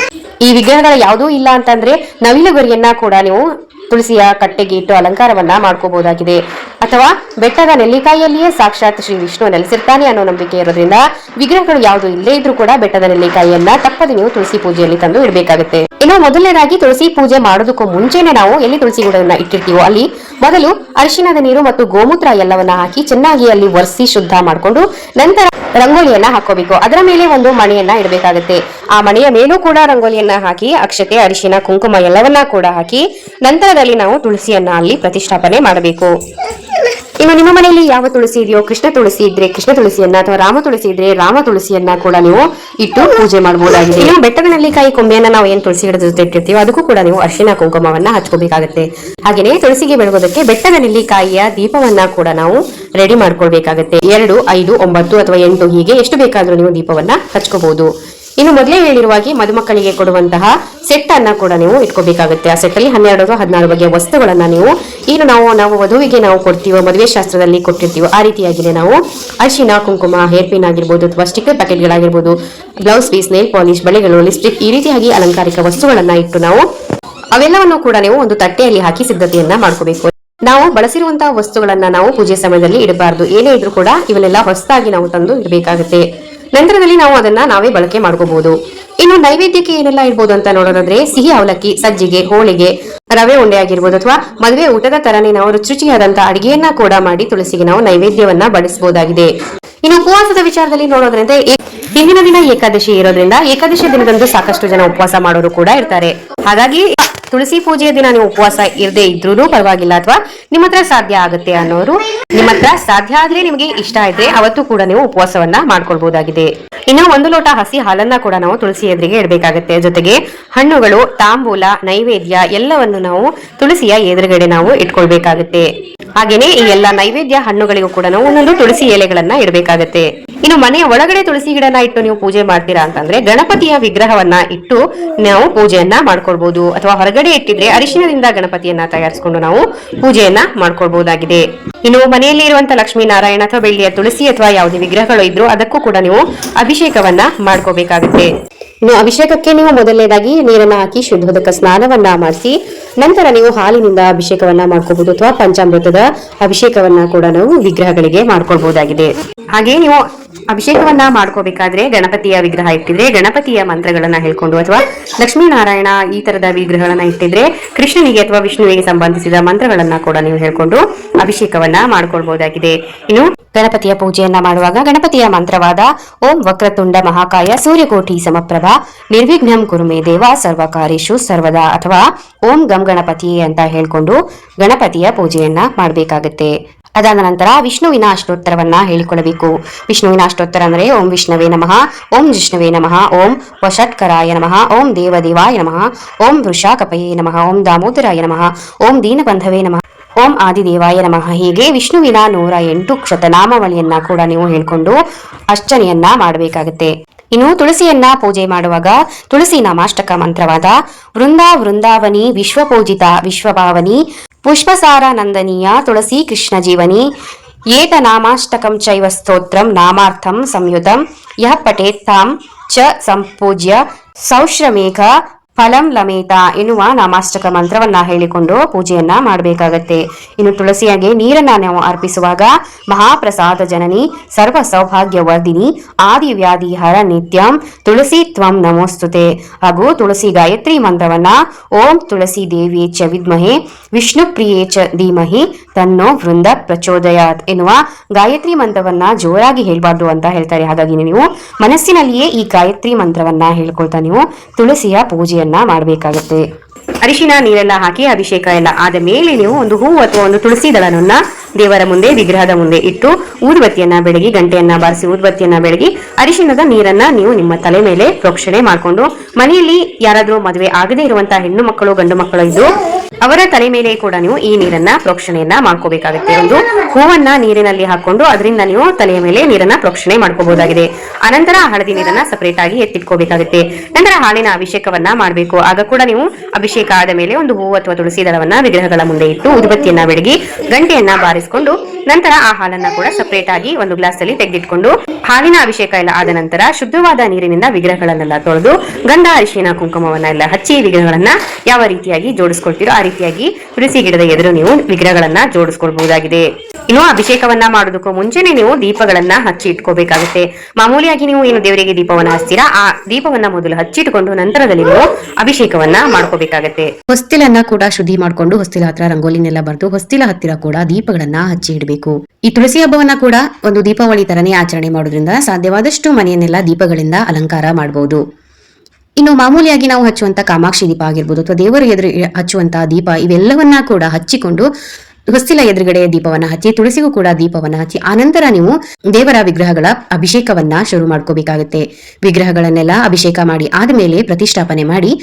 ಈ ವಿಗ್ರಹಗಳ ಯಾವುದೂ ಇಲ್ಲ ಅಂತಂದ್ರೆ ನವಿಲುಗರಿಯನ್ನ ಕೂಡ ನೀವು ತುಳಸಿಯ ಕಟ್ಟೆಗೆ ಇಟ್ಟು ಅಲಂಕಾರವನ್ನ ಮಾಡ್ಕೋಬಹುದಾಗಿದೆ. ಅಥವಾ ಬೆಟ್ಟದ ನೆಲ್ಲಿಕಾಯಿಯಲ್ಲಿಯೇ ಸಾಕ್ಷಾತ್ ಶ್ರೀ ವಿಷ್ಣು ನೆಲೆಸಿರ್ತಾನೆ ಅನ್ನೋ ನಂಬಿಕೆ ಇರೋದ್ರಿಂದ ವಿಗ್ರಹಗಳು ಯಾವುದು ಇಲ್ಲೇ ಇದ್ರೂ ಕೂಡ ಬೆಟ್ಟದ ನೆಲ್ಲಿಕಾಯಿಯನ್ನ ತಪ್ಪದೆ ನೀವು ತುಳಸಿ ಪೂಜೆಯಲ್ಲಿ ತಂದು ಇಡಬೇಕಾಗುತ್ತೆ. ಇನ್ನು ಮೊದಲನೇದಾಗಿ ತುಳಸಿ ಪೂಜೆ ಮಾಡೋದಕ್ಕೂ ಮುಂಚೆನೆ ನಾವು ಎಲ್ಲಿ ತುಳಸಿ ಗಿಡವನ್ನ ಇಟ್ಟಿರ್ತೀವೋ ಅಲ್ಲಿ ಮೊದಲು ಅರಿಶಿಣದ ನೀರು ಮತ್ತು ಗೋಮೂತ್ರ ಎಲ್ಲವನ್ನ ಹಾಕಿ ಚೆನ್ನಾಗಿ ಅಲ್ಲಿ ಒರೆಸಿ ಶುದ್ಧ ಮಾಡಿಕೊಂಡು ನಂತರ ರಂಗೋಲಿಯನ್ನ ಹಾಕೋಬೇಕು ಅದರ ಮೇಲೆ ಒಂದು ಮಣಿಯನ್ನ ಇಡಬೇಕಾಗುತ್ತೆ. ಆ ಮಣಿಯ ಮೇಲೂ ಕೂಡ ರಂಗೋಲಿಯನ್ನ ಹಾಕಿ, ಅಕ್ಷತೆ ಅರಿಶಿನ ಕುಂಕುಮ ಎಲ್ಲವನ್ನ ಕೂಡ ಹಾಕಿ ನಂತರದಲ್ಲಿ ನಾವು ತುಳಸಿಯನ್ನ ಅಲ್ಲಿ ಪ್ರತಿಷ್ಠಾಪನೆ ಮಾಡಬೇಕು. ಇನ್ನು ನಿಮ್ಮ ಮನೆಯಲ್ಲಿ ಯಾವ ತುಳಸಿ ಇದೆಯೋ ಕೃಷ್ಣ ತುಳಸಿ ಇದ್ರೆ ಕೃಷ್ಣ ತುಳಸಿಯನ್ನ ಅಥವಾ ರಾಮ ತುಳಸಿ ಇದ್ರೆ ರಾಮ ತುಳಸಿಯನ್ನ ಕೂಡ ನೀವು ಇಟ್ಟು ಪೂಜೆ ಮಾಡಬಹುದಾಗಿದೆ ಇನ್ನು ಬೆಟ್ಟದ ನೆಲ್ಲಿಕಾಯಿ ಕೊಂಬೆಯನ್ನ ನಾವು ಏನ್ ತುಳಸಿ ಗಿಡದ ಜೊತೆ ಇಟ್ಟಿರ್ತೀವೋ ಅದಕ್ಕೂ ಕೂಡ ನೀವು ಅರಿಶಿನ ಕುಂಕುಮವನ್ನ ಹಚ್ಕೋಬೇಕಾಗುತ್ತೆ. ಹಾಗೆಯೇ ತುಳಸಿಗೆ ಬೆಳಗೋದಕ್ಕೆ ಬೆಟ್ಟದ ನೆಲ್ಲಿಕಾಯಿಯ ದೀಪವನ್ನ ಕೂಡ ನಾವು ರೆಡಿ ಮಾಡ್ಕೊಳ್ಬೇಕಾಗುತ್ತೆ. ಎರಡು, ಐದು, ಒಂಬತ್ತು ಅಥವಾ ಎಂಟು ಹೀಗೆ ಎಷ್ಟು ಬೇಕಾದ್ರೂ ನೀವು ದೀಪವನ್ನ ಹಚ್ಕೋಬಹುದು. ಇನ್ನು ಮೊದಲೇ ಹೇಳಿರುವ ಹಾಗೆ ಮದುಮಕ್ಕಳಿಗೆ ಕೊಡುವಂತಹ ಸೆಟ್ ಅನ್ನ ಕೂಡ ನೀವು ಇಟ್ಕೋಬೇಕಾಗುತ್ತೆ. ಆ ಸೆಟ್ ಅಲ್ಲಿ ಹನ್ನೆರಡು ಹದಿನಾರು ಬಗೆಯ ವಸ್ತುಗಳನ್ನ ನೀವು, ಏನು ನಾವು ನಾವು ವಧುವಿಗೆ ನಾವು ಕೊಡ್ತೀವೋ, ಮದುವೆ ಶಾಸ್ತ್ರದಲ್ಲಿ ಕೊಟ್ಟಿರ್ತೀವೋ, ಆ ರೀತಿಯಾಗಿನೇ ನಾವು. ಅರಿಶಿನ, ಕುಂಕುಮ ಹೇರ್ ಪಿನ್ ಆಗಿರ್ಬೋದು ಅಥವಾ ಸ್ಟಿಕ್ಕರ್ ಪ್ಯಾಕೆಟ್ಗಳಾಗಿರ್ಬೋದು ಬ್ಲೌಸ್ ಪೀಸ್ ನೈಲ್ ಪಾಲಿಶ್ ಬಳೆಗಳು ಲಿಪ್ಸ್ಟಿಕ್ ಈ ರೀತಿಯಾಗಿ ಅಲಂಕಾರಿಕ ವಸ್ತುಗಳನ್ನ ಇಟ್ಟು ನಾವು ಅವೆಲ್ಲವನ್ನು ಕೂಡ ನೀವು ಒಂದು ತಟ್ಟೆಯಲ್ಲಿ ಹಾಕಿ ಸಿದ್ಧತೆಯನ್ನ ಮಾಡ್ಕೋಬೇಕು. ನಾವು ಬಳಸಿರುವಂತಹ ವಸ್ತುಗಳನ್ನ ನಾವು ಪೂಜೆ ಸಮಯದಲ್ಲಿ ಇಡಬಾರ್ದು. ಏನೇ ಇದ್ರೂ ಕೂಡ ಇವನ್ನೆಲ್ಲ ಹೊಸದಾಗಿ ನಾವು ತಂದು ಇಡಬೇಕಾಗುತ್ತೆ. ನಂತರದಲ್ಲಿ ನಾವು ಅದನ್ನ ನಾವೇ ಬಳಕೆ ಮಾಡ್ಕೋಬಹುದು. ಇನ್ನು ನೈವೇದ್ಯಕ್ಕೆ ಏನೆಲ್ಲ ಇರ್ಬೋದು ಅಂತ ನೋಡೋದಾದ್ರೆ ಸಿಹಿ ಅವಲಕ್ಕಿ, ಸಜ್ಜಿಗೆ, ಹೋಳಿಗೆ, ರವೆ ಉಂಡೆ ಆಗಿರ್ಬೋದು ಅಥವಾ ಮದುವೆ ಊಟದ ತರನೇ ನಾವು ರುಚಿ ರುಚಿಯಾದಂತಹ ಅಡಿಗೆಯನ್ನ ಕೂಡ ಮಾಡಿ ತುಳಸಿಗೆ ನಾವು ನೈವೇದ್ಯವನ್ನ ಬಡಿಸಬಹುದಾಗಿದೆ ಇನ್ನು ಉಪವಾಸದ ವಿಚಾರದಲ್ಲಿ ನೋಡೋದ್ರಿಂದ ಹಿಂದಿನ ದಿನ ಏಕಾದಶಿ ಇರೋದ್ರಿಂದ ಏಕಾದಶಿ ದಿನದಂದು ಸಾಕಷ್ಟು ಜನ ಉಪವಾಸ ಮಾಡೋರು ಕೂಡ ಇರ್ತಾರೆ. ಹಾಗಾಗಿ ತುಳಸಿ ಪೂಜೆಯ ದಿನ ನೀವು ಉಪವಾಸ ಇರದೇ ಇದ್ರೂ ಪರವಾಗಿಲ್ಲ ಅಥವಾ ನಿಮ್ಮ ಹತ್ರ ಸಾಧ್ಯ ಆಗುತ್ತೆ ಅನ್ನೋರು ನಿಮ್ಮ ಹತ್ರ ಸಾಧ್ಯ ಆದ್ರೆ ನಿಮಗೆ ಇಷ್ಟ ಇದ್ರೆ ಅವತ್ತು ಕೂಡ ನೀವು ಉಪವಾಸವನ್ನ ಮಾಡ್ಕೊಳ್ಬಹುದಾಗಿದೆ ಇನ್ನು ಒಂದು ಲೋಟ ಹಸಿ ಹಾಲನ್ನ ಕೂಡ ನಾವು ತುಳಸಿ ಎದುರಿಗೆ ಇಡಬೇಕಾಗುತ್ತೆ. ಜೊತೆಗೆ ಹಣ್ಣುಗಳು, ತಾಂಬೂಲ, ನೈವೇದ್ಯ ಎಲ್ಲವನ್ನು ನಾವು ತುಳಸಿಯ ಎದುರುಗಡೆ ನಾವು ಇಟ್ಕೊಳ್ಬೇಕಾಗುತ್ತೆ. ಹಾಗೇನೆ ಈ ಎಲ್ಲಾ ನೈವೇದ್ಯ ಹಣ್ಣುಗಳಿಗೂ ಕೂಡ ನಾವು ಒಂದೊಂದು ತುಳಸಿ ಎಲೆಗಳನ್ನ ಇಡಬೇಕಾಗುತ್ತೆ. ಇನ್ನು ಮನೆಯ ಒಳಗಡೆ ತುಳಸಿ ಗಿಡನ ಇಟ್ಟು ನೀವು ಪೂಜೆ ಮಾಡ್ತೀರಾ ಅಂತಂದ್ರೆ ಗಣಪತಿಯ ವಿಗ್ರಹವನ್ನ ಇಟ್ಟು ನಾವು ಪೂಜೆಯನ್ನ ಮಾಡ್ಕೊಳ್ಬಹುದು ಅಥವಾ ಹೊರಗಡೆ ಇಟ್ಟಿದ್ರೆ ಅರಿಶಿನದಿಂದ ಗಣಪತಿಯನ್ನ ತಯಾರಿಸಿಕೊಂಡು ನಾವು ಪೂಜೆಯನ್ನ ಮಾಡ್ಕೊಳ್ಬಹುದಾಗಿದೆ ಇನ್ನು ಮನೆಯಲ್ಲಿ ಇರುವಂತ ಲಕ್ಷ್ಮೀ ನಾರಾಯಣ ಅಥವಾ ಬೆಳ್ಳಿಯ ತುಳಸಿ ಅಥವಾ ಯಾವುದೇ ವಿಗ್ರಹಗಳು ಇದ್ರು ಅದಕ್ಕೂ ಕೂಡ ನೀವು ಅಭಿಷೇಕವನ್ನ ಮಾಡ್ಕೋಬೇಕಾಗುತ್ತೆ. ಇನ್ನು ಅಭಿಷೇಕಕ್ಕೆ ನೀವು ಮೊದಲನೇದಾಗಿ ನೀರನ್ನ ಹಾಕಿ ಶುದ್ಧೋದಕ ಸ್ನಾನವನ್ನ ಮಾಡಿಸಿ, ನಂತರ ನೀವು ಹಾಲಿನಿಂದ ಅಭಿಷೇಕವನ್ನ ಮಾಡ್ಕೋಬಹುದು ಅಥವಾ ಪಂಚಾಮೃತದ ಅಭಿಷೇಕವನ್ನ ಕೂಡ ನಾವು ವಿಗ್ರಹಗಳಿಗೆ ಮಾಡ್ಕೊಳ್ಬಹುದಾಗಿದೆ ಹಾಗೆ ನೀವು ಅಭಿಷೇಕವನ್ನ ಮಾಡ್ಕೋಬೇಕಾದ್ರೆ ಗಣಪತಿಯ ವಿಗ್ರಹ ಇಟ್ಟಿದ್ರೆ ಗಣಪತಿಯ ಮಂತ್ರಗಳನ್ನ ಹೇಳ್ಕೊಂಡು ಅಥವಾ ಲಕ್ಷ್ಮೀನಾರಾಯಣ ಈ ತರದ ವಿಗ್ರಹಗಳನ್ನ ಇಟ್ಟಿದ್ರೆ ಕೃಷ್ಣನಿಗೆ ಅಥವಾ ವಿಷ್ಣುವಿಗೆ ಸಂಬಂಧಿಸಿದ ಮಂತ್ರಗಳನ್ನ ಕೂಡ ನೀವು ಹೇಳ್ಕೊಂಡು ಅಭಿಷೇಕವನ್ನ ಮಾಡ್ಕೊಳ್ಬಹುದಾಗಿದೆ ಇನ್ನು ಗಣಪತಿಯ ಪೂಜೆಯನ್ನ ಮಾಡುವಾಗ ಗಣಪತಿಯ ಮಂತ್ರವಾದ ಓಂ ವಕ್ರತುಂಡ ಮಹಾಕಾಯ ಸೂರ್ಯಕೋಟಿ ಸಮಪ್ರಭ ನಿರ್ವಿಘ್ನಂ ಕುರುಮೆ ದೇವ ಸರ್ವಕಾರೇಶು ಸರ್ವದಾ ಅಥವಾ ಓಂ ಗಂ ಗಣಪತಿ ಅಂತ ಹೇಳ್ಕೊಂಡು ಗಣಪತಿಯ ಪೂಜೆಯನ್ನ ಮಾಡಬೇಕಾಗುತ್ತೆ. ಅದಾದ ನಂತರ ವಿಷ್ಣುವಿನ ಅಷ್ಟೋತ್ತರವನ್ನ ಹೇಳಿಕೊಳ್ಳಬೇಕು. ವಿಷ್ಣುವಿನ ಅಷ್ಟೋತ್ತರ ಅಂದರೆ ಓಂ ವಿಷ್ಣುವೇ ನಮಃ, ಓಂ ಜಿಷ್ಣುವೇ ನಮಃ, ಓಂ ವಷಟ್ಕರಾಯ ನಮಃ, ಓಂ ದೇವದೇವಾಯ ನಮಃ, ಓಂ ವೃಷಾಕಪಯೇ ನಮಃ, ಓಂ ದಾಮೋದರಾಯ ನಮಃ, ಓಂ ದೀನಬಂಧವೇ ನಮಃ, ಓಂ ಆದಿದೇವಾಯ ನಮಃ. ಹೀಗೆ ವಿಷ್ಣುವಿನ ನೂರ ಎಂಟು ಕ್ಷತನಾಮಾವಳಿಯನ್ನ ಕೂಡ ನೀವು ಹೇಳ್ಕೊಂಡು ಅರ್ಚನೆಯನ್ನ ಮಾಡಬೇಕಾಗುತ್ತೆ. ಇನ್ನು ತುಳಸಿಯನ್ನ ಪೂಜೆ ಮಾಡುವಾಗ ತುಳಸಿ ನಾಮಾಷ್ಟಕ ಮಂತ್ರವಾದ ವೃಂದಾ ವೃಂದಾವನಿ ವಿಶ್ವಪೂಜಿತ ವಿಶ್ವಭಾವನಿ పుష్పసారానందనీయ తులసీ కృష్ణ జీవని ఏత నామాష్టకం చైవ స్తోత్రం నామార్థం సంయుతం యః పఠేత్తాం చ సంపూజ్య సౌశ్రమేఘ ಫಲಂ ಲಮೇತ ಎನ್ನುವ ನಾಮಾಷ್ಟಕ ಮಂತ್ರವನ್ನ ಹೇಳಿಕೊಂಡು ಪೂಜೆಯನ್ನ ಮಾಡಬೇಕಾಗತ್ತೆ. ಇನ್ನು ತುಳಸಿಯಾಗೆ ನೀರನ್ನ ನಾವು ಅರ್ಪಿಸುವಾಗ ಮಹಾಪ್ರಸಾದ ಜನನಿ, ಸರ್ವ ಸೌಭಾಗ್ಯವರ್ಧಿನಿ ಆದಿ ವ್ಯಾಧಿ ಹರ ನಿತ್ಯಂ ತುಳಸಿ ತ್ವಂ ನಮೋಸ್ತುತೆ. ಹಾಗೂ ತುಳಸಿ ಗಾಯತ್ರಿ ಮಂತ್ರವನ್ನ ಓಂ ತುಳಸಿ ದೇವಿ ಚ ವಿದ್ಮಹೆ, ವಿಷ್ಣು ಪ್ರಿಯೇ ಚ ಧೀಮಹಿ, ತನ್ನೋ ವೃಂದ ಪ್ರಚೋದಯಾತ್ ಎನ್ನುವ ಗಾಯತ್ರಿ ಮಂತ್ರವನ್ನ ಜೋರಾಗಿ ಹೇಳ್ಬಾರ್ದು ಅಂತ ಹೇಳ್ತಾರೆ. ಹಾಗಾಗಿ ನೀವು ಮನಸ್ಸಿನಲ್ಲಿಯೇ ಈ ಗಾಯತ್ರಿ ಮಂತ್ರವನ್ನ ಹೇಳ್ಕೊಳ್ತಾ ನೀವು ತುಳಸಿಯ ಪೂಜೆಯನ್ನ ಮಾಡಬೇಕಾಗುತ್ತೆ. ಅರಿಶಿನ ನೀರೆಲ್ಲ ಹಾಕಿ ಅಭಿಷೇಕ ಎಲ್ಲ ಆದ ಮೇಲೆ ನೀವು ಒಂದು ಹೂವು ಅಥವಾ ಒಂದು ತುಳಸಿ ದಳನನ್ನ ದೇವರ ಮುಂದೆ, ವಿಗ್ರಹದ ಮುಂದೆ ಇಟ್ಟು ಊದುಬತ್ತಿಯನ್ನ ಬೆಳಗಿ, ಗಂಟೆಯನ್ನ ಬಾರಿಸಿ ಊದುಬತ್ತಿಯನ್ನ ಬೆಳಗಿ ಅರಿಶಿಣದ ನೀರನ್ನ ನೀವು ನಿಮ್ಮ ತಲೆ ಮೇಲೆ ಪ್ರೋಕ್ಷಣೆ ಮಾಡಿಕೊಂಡು ಮನೆಯಲ್ಲಿ ಯಾರಾದರೂ ಮದುವೆ ಆಗದೇ ಇರುವಂತಹ ಹೆಣ್ಣು ಮಕ್ಕಳು, ಗಂಡು ಮಕ್ಕಳು ಇದ್ದು ಅವರ ತಲೆ ಮೇಲೆ ಕೂಡ ನೀವು ಈ ನೀರನ್ನ ಪ್ರೋಕ್ಷಣೆಯನ್ನ ಮಾಡ್ಕೋಬೇಕಾಗುತ್ತೆ. ಒಂದು ಹೂವನ್ನ ನೀರಿನಲ್ಲಿ ಹಾಕೊಂಡು ಅದರಿಂದ ನೀವು ತಲೆಯ ಮೇಲೆ ನೀರನ್ನ ಪ್ರೋಕ್ಷಣೆ ಮಾಡ್ಕೋಬಹುದಾಗಿದೆ. ಅನಂತರ ಹಳದಿ ನೀರನ್ನ ಸಪರೇಟ್ ಆಗಿ ಎತ್ತಿಟ್ಕೋಬೇಕಾಗುತ್ತೆ. ನಂತರ ಹಾಲಿನ ಅಭಿಷೇಕವನ್ನ ಮಾಡಬೇಕು. ಆಗ ಕೂಡ ನೀವು ಅಭಿಷೇಕ ಆದ ಮೇಲೆ ಒಂದು ಹೂವು ಅಥವಾ ತುಳಸಿ ದಳವನ್ನ ವಿಗ್ರಹಗಳ ಮುಂದೆ ಇಟ್ಟು ಉದ್ಬತ್ತಿಯನ್ನ ಬೆಳಗಿ ಗಂಟೆಯನ್ನ ಬಾರಿಸಿಕೊಂಡು ನಂತರ ಆ ಹಾಲನ್ನ ಕೂಡ ಸಪರೇಟ್ ಆಗಿ ಒಂದು ಗ್ಲಾಸ್ ಅಲ್ಲಿ ತೆಗೆದಿಟ್ಕೊಂಡು ಹಾಲಿನ ಅಭಿಷೇಕ ಎಲ್ಲ ಆದ ನಂತರ ಶುದ್ಧವಾದ ನೀರಿನಿಂದ ವಿಗ್ರಹಗಳನ್ನೆಲ್ಲ ತೊಳೆದು ಗಂಧ ಅರಿಶಿನ ಕುಂಕುಮವನ್ನ ಎಲ್ಲ ಹಚ್ಚಿ ವಿಗ್ರಹಗಳನ್ನ ಯಾವ ರೀತಿಯಾಗಿ ಜೋಡಿಸ್ಕೊಳ್ತೀರೋ ಆ ರೀತಿಯಾಗಿ ತುಳಸಿ ಗಿಡದ ಎದುರು ನೀವು ವಿಗ್ರಹಗಳನ್ನ ಜೋಡಿಸ್ಕೊಳ್ಬಹುದಾಗಿದೆ. ಇನ್ನು ಅಭಿಷೇಕವನ್ನ ಮಾಡೋದಕ್ಕೂ ಮುಂಚೆನೆ ನೀವು ದೀಪಗಳನ್ನ ಹಚ್ಚಿ ಇಟ್ಕೋಬೇಕಾಗುತ್ತೆ. ಮಾಮೂಲಿಯಾಗಿ ನೀವು ಏನು ದೇವರಿಗೆ ದೀಪವನ್ನ ಹಚ್ತೀರಾ, ಆ ದೀಪವನ್ನ ಮೊದಲು ಹಚ್ಚಿಟ್ಕೊಂಡು ನಂತರದಲ್ಲಿ ನೀವು ಅಭಿಷೇಕವನ್ನ ಮಾಡ್ಕೋಬೇಕಾಗತ್ತೆ. ಹೊಸ್ತಿಲನ್ನ ಕೂಡ ಶುದ್ಧಿ ಮಾಡ್ಕೊಂಡು ಹೊಸ್ತಿಲ ಹತ್ರ ರಂಗೋಲಿನೆಲ್ಲ ಬರೆದು ಹೊಸ್ತಿಲ ಹತ್ತಿರ ಕೂಡ ದೀಪಗಳನ್ನ ಹಚ್ಚಿ ಇಡಬೇಕು. ಈ ತುಳಸಿ ಹಬ್ಬವನ್ನ ಕೂಡ ಒಂದು ದೀಪಾವಳಿ ತರನೇ ಆಚರಣೆ ಮಾಡೋದ್ರಿಂದ ಸಾಧ್ಯವಾದಷ್ಟು ಮನೆಯನ್ನೆಲ್ಲ ದೀಪಗಳಿಂದ ಅಲಂಕಾರ ಮಾಡಬಹುದು ಇನ್ನು ಮಾಮೂಲಿಯಾಗಿ ನಾವು ಹಚ್ಚುವಂತ ಕಾಮಾಕ್ಷಿ ದೀಪ ಆಗಿರ್ಬೋದು ಅಥವಾ ದೇವರ ಎದುರು ಹಚ್ಚುವಂತಹ ದೀಪ, ಇವೆಲ್ಲವನ್ನ ಕೂಡ ಹಚ್ಚಿಕೊಂಡು ಹೊಸ್ತಿಲ ಎದುರುಗಡೆ ದೀಪವನ್ನ ಹಚ್ಚಿ, ತುಳಸಿಗೂ ಕೂಡ ದೀಪವನ್ನ ಹಚ್ಚಿ ಆನಂತರ ನೀವು ದೇವರ ವಿಗ್ರಹಗಳ ಅಭಿಷೇಕವನ್ನ ಶುರು ಮಾಡ್ಕೋಬೇಕಾಗುತ್ತೆ. ವಿಗ್ರಹಗಳನ್ನೆಲ್ಲ ಅಭಿಷೇಕ ಮಾಡಿ, ಆದಮೇಲೆ ಪ್ರತಿಷ್ಠಾಪನೆ ಮಾಡಿ